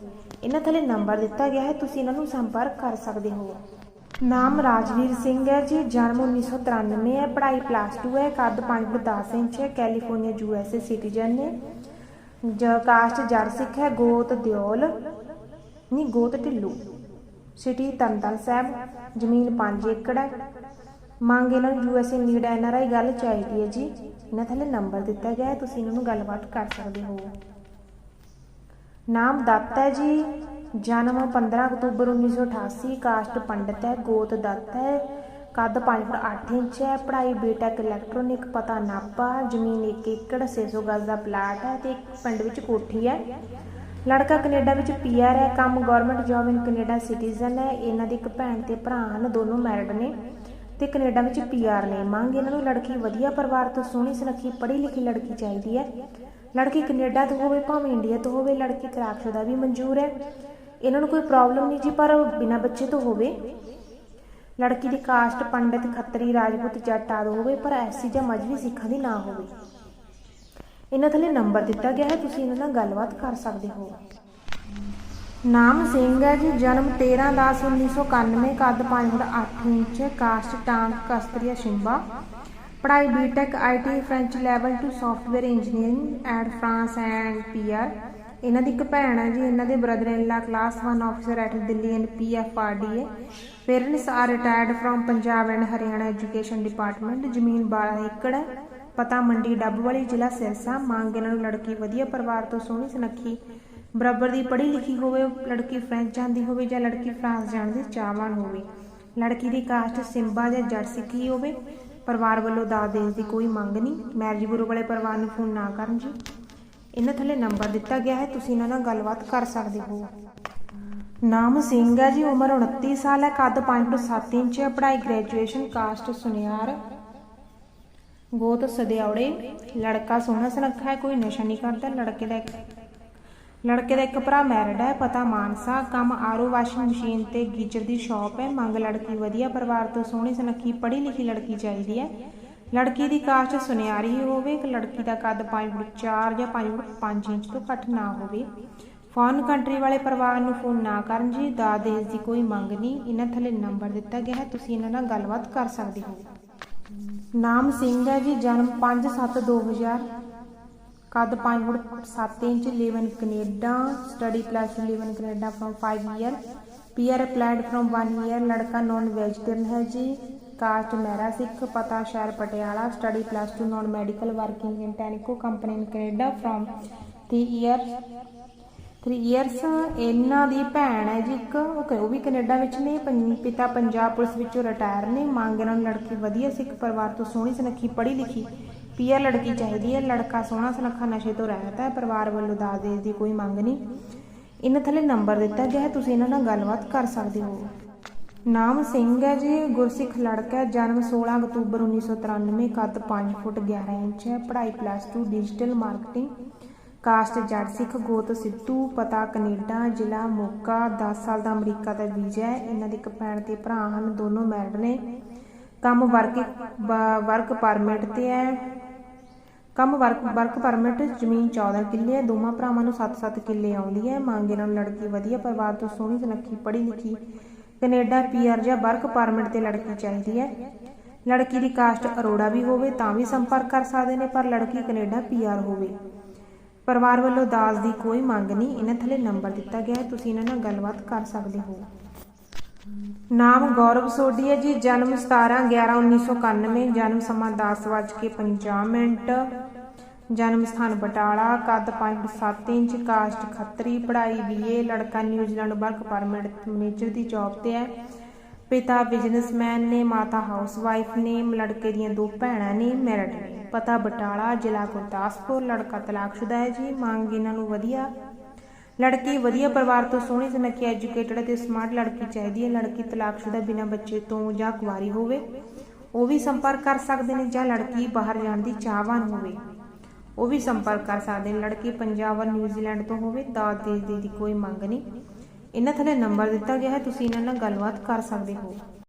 ਇਹਨਾਂ ਥੱਲੇ ਨੰਬਰ ਦਿੱਤਾ ਗਿਆ ਹੈ, ਤੁਸੀਂ ਇਹਨਾਂ ਨੂੰ ਸੰਪਰਕ ਕਰ ਸਕਦੇ ਹੋ। ਨਾਮ ਰਾਜਵੀਰ ਸਿੰਘ ਹੈ ਜੀ, ਜਨਮ 1993 ਹੈ, ਪੜ੍ਹਾਈ ਪਲੱਸ 2 ਹੈ, ਕੱਦ 5 ਫੁੱਟ 10 ਇੰਚ ਹੈ California U S A citizen ਨੇ ਜ ਕਾਸਟ ਜੜ ਸਿੱਖ ਹੈ, ਗੋਤ ਦਿਓਲ, ਨਹੀਂ, ਗੋਤ ਢਿੱਲੂ। ਸਿਟੀ ਤਰਨਤਾਰਨ ਸਾਹਿਬ, ਜ਼ਮੀਨ 5 ਏਕੜ ਹੈ। ਮੰਗ ਇਹਨਾਂ ਨੂੰ ਯੂਐਸਏ ਨੀਡ ਐਨਆਰਆਈ ਗੱਲ ਚਾਹੀਦੀ ਹੈ ਜੀ। ਇਹਨਾਂ ਥੱਲੇ ਨੰਬਰ ਦਿੱਤਾ ਗਿਆ ਹੈ, ਤੁਸੀਂ ਇਹਨਾਂ ਨੂੰ ਗੱਲਬਾਤ ਕਰ ਸਕਦੇ ਹੋ। ਨਾਮ ਦੱਤ ਹੈ ਜੀ। ਜਨਮ 15 ਅਕਤੂਬਰ 1988 ਕਾਸਟ ਪੰਡਤ ਹੈ, ਗੋਤ ਦੱਤ ਹੈ। ਕੱਦ 5 ਫੁੱਟ 8 ਇੰਚ ਹੈ। ਪੜ੍ਹਾਈ ਬੀਟੈਕ ਇਲੈਕਟ੍ਰੋਨਿਕ ਪਤਾ ਨਾਪਾ। ਜ਼ਮੀਨ 1 ਏਕੜ 600 ਗਜ਼ ਦਾ ਪਲਾਟ ਹੈ ਤੇ ਇੱਕ ਪਿੰਡ ਵਿੱਚ ਕੋਠੀ ਹੈ। ਲੜਕਾ ਕੈਨੇਡਾ ਵਿੱਚ ਪੀਆਰ ਹੈ। ਕੰਮ government job in Canada citizen ਹੈ। ਇਹਨਾਂ ਦੀ ਇੱਕ ਭੈਣ ਤੇ ਭਰਾ ਹਨ, ਦੋਨੋਂ ਮੈਰਿਡ ਨੇ ਤੇ ਕੈਨੇਡਾ ਵਿੱਚ ਪੀਆਰ ਨੇ। ਮੰਗ ਇਹਨਾਂ ਨੂੰ, ਲੜਕੀ ਵਧੀਆ ਪਰਿਵਾਰ ਤੋਂ ਸੋਹਣੀ ਸੁਨੱਖੀ ਪੜ੍ਹੀ ਲਿਖੀ ਲੜਕੀ ਚਾਹੀਦੀ ਹੈ। ਲੜਕੀ ਕੈਨੇਡਾ ਤੋਂ ਹੋਵੇ, ਭਾਵੇਂ ਇੰਡੀਆ ਤੋਂ ਹੋਵੇ, ਲੜਕੀ ਤਲਾਕਸ਼ੁਦਾ ਵੀ ਮਨਜ਼ੂਰ ਹੈ। ਇਹਨਾਂ ਨੂੰ ਕੋਈ ਪ੍ਰੋਬਲਮ ਨਹੀਂ ਜੀ, ਪਰ ਬਿਨਾਂ ਬੱਚੇ ਤੋਂ ਹੋਵੇ। ਲੜਕੀ ਦੀ ਕਾਸਟ ਪੰਡਿਤ, ਖੱਤਰੀ, ਰਾਜਪੂਤ ਜੱਟ ਆਦਿ ਹੋਵੇ, ਪਰ ਐਸੀ ਜਾਂ ਮਜਬੀ ਸਿੱਖਾਂ ਦੀ ਨਾ ਹੋਵੇ। ਇਹਨਾਂ ਥੱਲੇ ਨੰਬਰ ਦਿੱਤਾ ਗਿਆ ਹੈ, ਤੁਸੀਂ ਇਹਨਾਂ ਨਾਲ ਗੱਲਬਾਤ ਕਰ ਸਕਦੇ ਹੋ। ਨਾਮ ਸਿੰਘ ਹੈ ਜੀ, ਜਨਮ 13/10/1991 ਕੱਦ 5 ਫੁੱਟ 8 ਇੰਚ, ਕਾਸਟ ਟਾਂਗ, ਕਸਤਰੀਆ, ਸ਼ਿੰਬਾ। ਪੜ੍ਹਾਈ BTech IT French level two software engineering at France and PR ਇਹਨਾਂ ਦੀ ਇੱਕ ਭੈਣ ਹੈ ਜੀ, ਇਹਨਾਂ ਦੇ brother in law class 1 officer at Delhi and PFRDA parents are retired from Punjab and Haryana education department ਜ਼ਮੀਨ 12 ਏਕੜ ਹੈ ਪਤਾ ਮੰਡੀ ਡੱਬ ਵਾਲੀ ਜ਼ਿਲ੍ਹਾ ਸਿਰਸਾ, ਮੰਗ ਇਹਨਾਂ ਨੂੰ ਲੜਕੀ ਵਧੀਆ ਪਰਿਵਾਰ ਤੋਂ ਸੋਹਣੀ ਸੁਨੱਖੀ, ਬਰਾਬਰ ਦੀ ਪੜ੍ਹੀ ਲਿਖੀ ਹੋਵੇ, ਲੜਕੀ ਫ੍ਰੈਂਚ ਜਾਂਦੀ ਹੋਵੇ ਜਾਂ ਲੜਕੀ ਫਰਾਂਸ ਜਾਣ ਦੀ ਚਾਹਵਾਨ ਹੋਵੇ। ਲੜਕੀ ਦੀ ਕਾਸਟ ਸਿੰਬਾ ਜਾਂ ਜੜ ਸਿੱਖੀ ਹੋਵੇ? ਪਰਿਵਾਰ ਵੱਲੋਂ ਦਾਜ ਦੇਣ ਦੀ ਕੋਈ ਮੰਗ ਨਹੀਂ। ਮੈਰਿਜ ਬਿਊਰੋ ਵਾਲੇ ਪਰਿਵਾਰ ਨੂੰ ਫੋਨ ਨਾ ਕਰਨ ਜੀ। ਇਹਨਾਂ ਥੱਲੇ ਨੰਬਰ ਦਿੱਤਾ ਗਿਆ ਹੈ। ਤੁਸੀਂ ਇਹਨਾਂ ਨਾਲ ਗੱਲਬਾਤ ਕਰ ਸਕਦੇ ਹੋ। ਨਾਮ ਸਿੰਘ ਹੈ ਜੀ। ਉਮਰ 29 ਸਾਲ ਹੈ। ਕੱਦ 5 ਫੁੱਟ 7 ਇੰਚ ਹੈ। ਪੜ੍ਹਾਈ ਗ੍ਰੈਜੂਏਸ਼ਨ ਕਾਸਟ ਸੁਨਿਆਰ। ਗੋਤ ਸਦਿਆਉੜੇ। ਲੜਕਾ ਸੋਹਣਾ ਸੁਨੱਖਾ ਹੈ। ਕੋਈ ਨਸ਼ਾ ਨਹੀਂ ਕਰਦਾ। ਲੜਕੇ ਦਾ ਇੱਕ ਲੜਕੇ ਦਾ ਇੱਕ ਭਰਾ ਮੈਰਿਡ ਹੈ ਪਤਾ ਮਾਨਸਾ, ਕੰਮ ਆਰੋ ਵਾਸ਼ਿੰਗ ਮਸ਼ੀਨ ਤੇ ਗੀਜ਼ਰ ਦੀ ਸ਼ਾਪ ਹੈ। ਮੰਗ ਲੜਕੀ ਵਧੀਆ, ਪਰਿਵਾਰ ਤੋਂ ਸੋਹਣੀ, ਸੁਨੱਖੀ ਪੜ੍ਹੀ ਲਿਖੀ ਲੜਕੀ ਚਾਹੀਦੀ ਹੈ। ਲੜਕੀ ਦੀ ਕਾਸਟ ਸੁਨਿਆਰੀ ਹੋਵੇ, ਇੱਕ ਲੜਕੀ ਦਾ ਕੱਦ 5 ਫੁੱਟ 4 ਜਾਂ 5 ਫੁੱਟ 5 ਇੰਚ ਤੋਂ ਘੱਟ ਨਾ ਹੋਵੇ। ਫੋਰਨ ਕੰਟਰੀ ਵਾਲੇ ਪਰਿਵਾਰ ਨੂੰ ਫੋਨ ਨਾ ਕਰਨ ਜੀ ਦਾ ਦੇਸ਼ ਦੀ ਕੋਈ ਮੰਗ ਨਹੀਂ। ਇਹਨਾਂ ਥੱਲੇ ਨੰਬਰ ਦਿੱਤਾ ਗਿਆ ਹੈ, ਤੁਸੀਂ ਇਹਨਾਂ ਨਾਲ ਗੱਲਬਾਤ ਕਰ ਸਕਦੇ ਹੋ। ਨਾਮ ਸਿੰਘ ਹੈ ਜੀ, ਜਨਮ 5/7/2000 ਕੱਦ 5 ਫੁੱਟ 7 inch live in Canada, study plus live in Canada from 5 year PR applied from 1 year ਲੜਕਾ ਨਾਨ ਵੈਜੀਟੇਰੀਅਨ ਹੈ ਜੀ। ਕਾਸਟ ਮਹਿਰਾ ਸਿੱਖ, ਪਤਾ ਸ਼ਹਿਰ Patiala, study plus 2 non medical working in Tenneco company in Canada from 3 year 3 years ਇਹਨਾਂ ਦੀ ਭੈਣ ਹੈ ਜੀ ਇੱਕ। ਉਹ ਵੀ ਕੈਨੇਡਾ ਵਿੱਚ ਨੇ ਪਿਤਾ ਪੰਜਾਬ ਪੁਲਿਸ ਵਿੱਚੋਂ ਰਿਟਾਇਰ ਨੇ, ਮੰਗ ਇਹਨਾਂ ਨੂੰ ਲੜਕੀ ਵਧੀਆ ਸਿੱਖ ਪਰਿਵਾਰ ਤੋਂ ਸੋਹਣੀ ਸੁਨੱਖੀ ਪੜ੍ਹੀ ਲਿਖੀ ਪੀਆਰ ਲੜਕੀ ਚਾਹੀਦੀ ਹੈ ਲੜਕਾ ਸੋਹਣਾ ਸੁਨੱਖਾ ਨਸ਼ੇ ਤੋਂ ਰਹਿਤ ਹੈ ਪਰਿਵਾਰ ਵੱਲੋਂ ਦਾਜ ਦੇਣ ਦੀ ਕੋਈ ਮੰਗ ਨਹੀਂ। ਇਹਨਾਂ ਥੱਲੇ ਨੰਬਰ ਦਿੱਤਾ ਗਿਆ ਹੈ ਤੁਸੀਂ ਇਹਨਾਂ ਨਾਲ ਗੱਲਬਾਤ ਕਰ ਸਕਦੇ ਹੋ। ਨਾਮ ਸਿੰਘ ਹੈ ਜੀ, ਗੁਰਸਿੱਖ ਲੜਕਾ ਹੈ ਜਨਮ 16 ਅਕਤੂਬਰ 1993 ਕੱਦ 5 ਫੁੱਟ 11 ਇੰਚ ਹੈ ਪੜ੍ਹਾਈ ਪਲੱਸ 2 ਡਿਜੀਟਲ ਮਾਰਕੀਟਿੰਗ ਕਾਸਟ ਜੱਟ ਸਿੱਖ, ਗੋਤ ਸਿੱਧੂ, ਪਤਾ ਕੈਨੇਡਾ, ਜ਼ਿਲ੍ਹਾ ਮੋਕਾ 10 ਸਾਲ ਦਾ ਅਮਰੀਕਾ ਦਾ ਵੀਜ਼ਾ ਹੈ ਇਹਨਾਂ ਦੇ ਇੱਕ ਭੈਣ ਤੇ ਭਰਾ ਹਨ, ਦੋਨੋਂ ਮੈਰਿਡ ਨੇ। ਕੰਮ ਵਰਕ ਵਰਕ ਪਰਮਿਟ ਤੇ ਹੈ ਕੰਮ ਵਰਕ ਵਰਕ ਪਰਮਿਟ, ਜ਼ਮੀਨ 14 ਕਿੱਲੇ ਹੈ ਦੋਵਾਂ ਭਰਾਵਾਂ ਨੂੰ 7-7 ਕਿੱਲੇ ਆਉਂਦੀ ਹੈ। ਮੰਗ ਇਹਨਾਂ ਨੂੰ ਲੜਕੀ ਵਧੀਆ ਪਰਿਵਾਰ ਤੋਂ ਸੋਹਣੀ ਸੁਨੱਖੀ ਪੜ੍ਹੀ ਲਿਖੀ ਕੈਨੇਡਾ ਪੀਆਰ ਜਾਂ ਵਰਕ ਪਰਮਿਟ ਤੇ ਲੜਕੀ ਚਾਹੀਦੀ ਹੈ। ਲੜਕੀ ਦੀ ਕਾਸਟ ਅਰੋੜਾ ਵੀ ਹੋਵੇ ਤਾਂ ਵੀ ਸੰਪਰਕ ਕਰ ਸਕਦੇ ਨੇ, ਪਰ ਲੜਕੀ ਕੈਨੇਡਾ ਪੀਆਰ ਹੋਵੇ। ਪਰਿਵਾਰ ਵੱਲੋਂ ਦਾਜ ਦੀ ਕੋਈ ਮੰਗ ਨਹੀਂ, ਇਹਨਾਂ ਥੱਲੇ ਨੰਬਰ ਦਿੱਤਾ ਗਿਆ ਹੈ, ਤੁਸੀਂ ਇਹਨਾਂ ਨਾਲ ਗੱਲਬਾਤ ਕਰ ਸਕਦੇ ਹੋ। ਨਾਮ ਗੌਰਵ ਸੋਢੀ ਹੈ ਜੀ, ਜਨਮ 17 11 1991 ਜਨਮ ਸਮਾਂ 10:50 ਮਿੰਟ, ਜਨਮ ਸਥਾਨ ਬਟਾਲਾ, ਕੱਦ 5.7 ਇੰਚ, ਕਾਸਟ ਖੱਤਰੀ, ਪੜ੍ਹਾਈ ਬੀਏ ਲੜਕਾ New Zealand work permit manager ਦੀ ਜੌਬ ਤੇ ਹੈ। ਪਿਤਾ ਬਿਜ਼ਨਸਮੈਨ ਨੇ, ਮਾਤਾ ਹਾਊਸਵਾਈਫ ਨੇ, ਲੜਕੇ ਦੀਆਂ ਦੋ ਭੈਣਾਂ ਨੇ ਮੈਰਿਡ ਨੇ। ਪਤਾ ਬਟਾਲਾ, ਜ਼ਿਲ੍ਹਾ ਗੁਰਦਾਸਪੁਰ, ਲੜਕਾ ਤਲਾਕਸ਼ੁਦਾ ਹੈ ਜੀ, ਮੰਗ ਇਹਨਾਂ ਨੂੰ ਵਧੀਆ। ਲੜਕੀ ਵਧੀਆ ਪਰਿਵਾਰ ਤੋਂ ਸੋਹਣੀ ਸੁਨੱਖੀ ਐਜੂਕੇਟਡ ਅਤੇ ਸਮਾਰਟ ਲੜਕੀ ਚਾਹੀਦੀ ਹੈ। ਲੜਕੀ ਤਲਾਕਸ਼ੁਦਾ ਬਿਨਾਂ ਬੱਚੇ ਤੋਂ ਜਾਂ ਕੁਆਰੀ ਹੋਵੇ, ਉਹ ਵੀ ਸੰਪਰਕ ਕਰ ਸਕਦੇ ਨੇ ਜਾਂ ਲੜਕੀ ਬਾਹਰ ਜਾਣ ਦੀ ਚਾਹਵਾਨ ਹੋਵੇ, ਉਹ ਵੀ ਸੰਪਰਕ ਕਰ ਸਕਦੇ ਨੇ। ਲੜਕੀ ਪੰਜਾਬ ਔਰ ਨਿਊਜ਼ੀਲੈਂਡ ਤੋਂ ਹੋਵੇ, ਦਾਜ ਦੇਣ ਦੀ ਕੋਈ ਮੰਗ ਨਹੀਂ। ਇਹਨਾਂ ਥੱਲੇ ਨੰਬਰ ਦਿੱਤਾ ਗਿਆ ਹੈ, ਤੁਸੀਂ ਇਹਨਾਂ ਨਾਲ ਗੱਲਬਾਤ ਕਰ ਸਕਦੇ ਹੋ।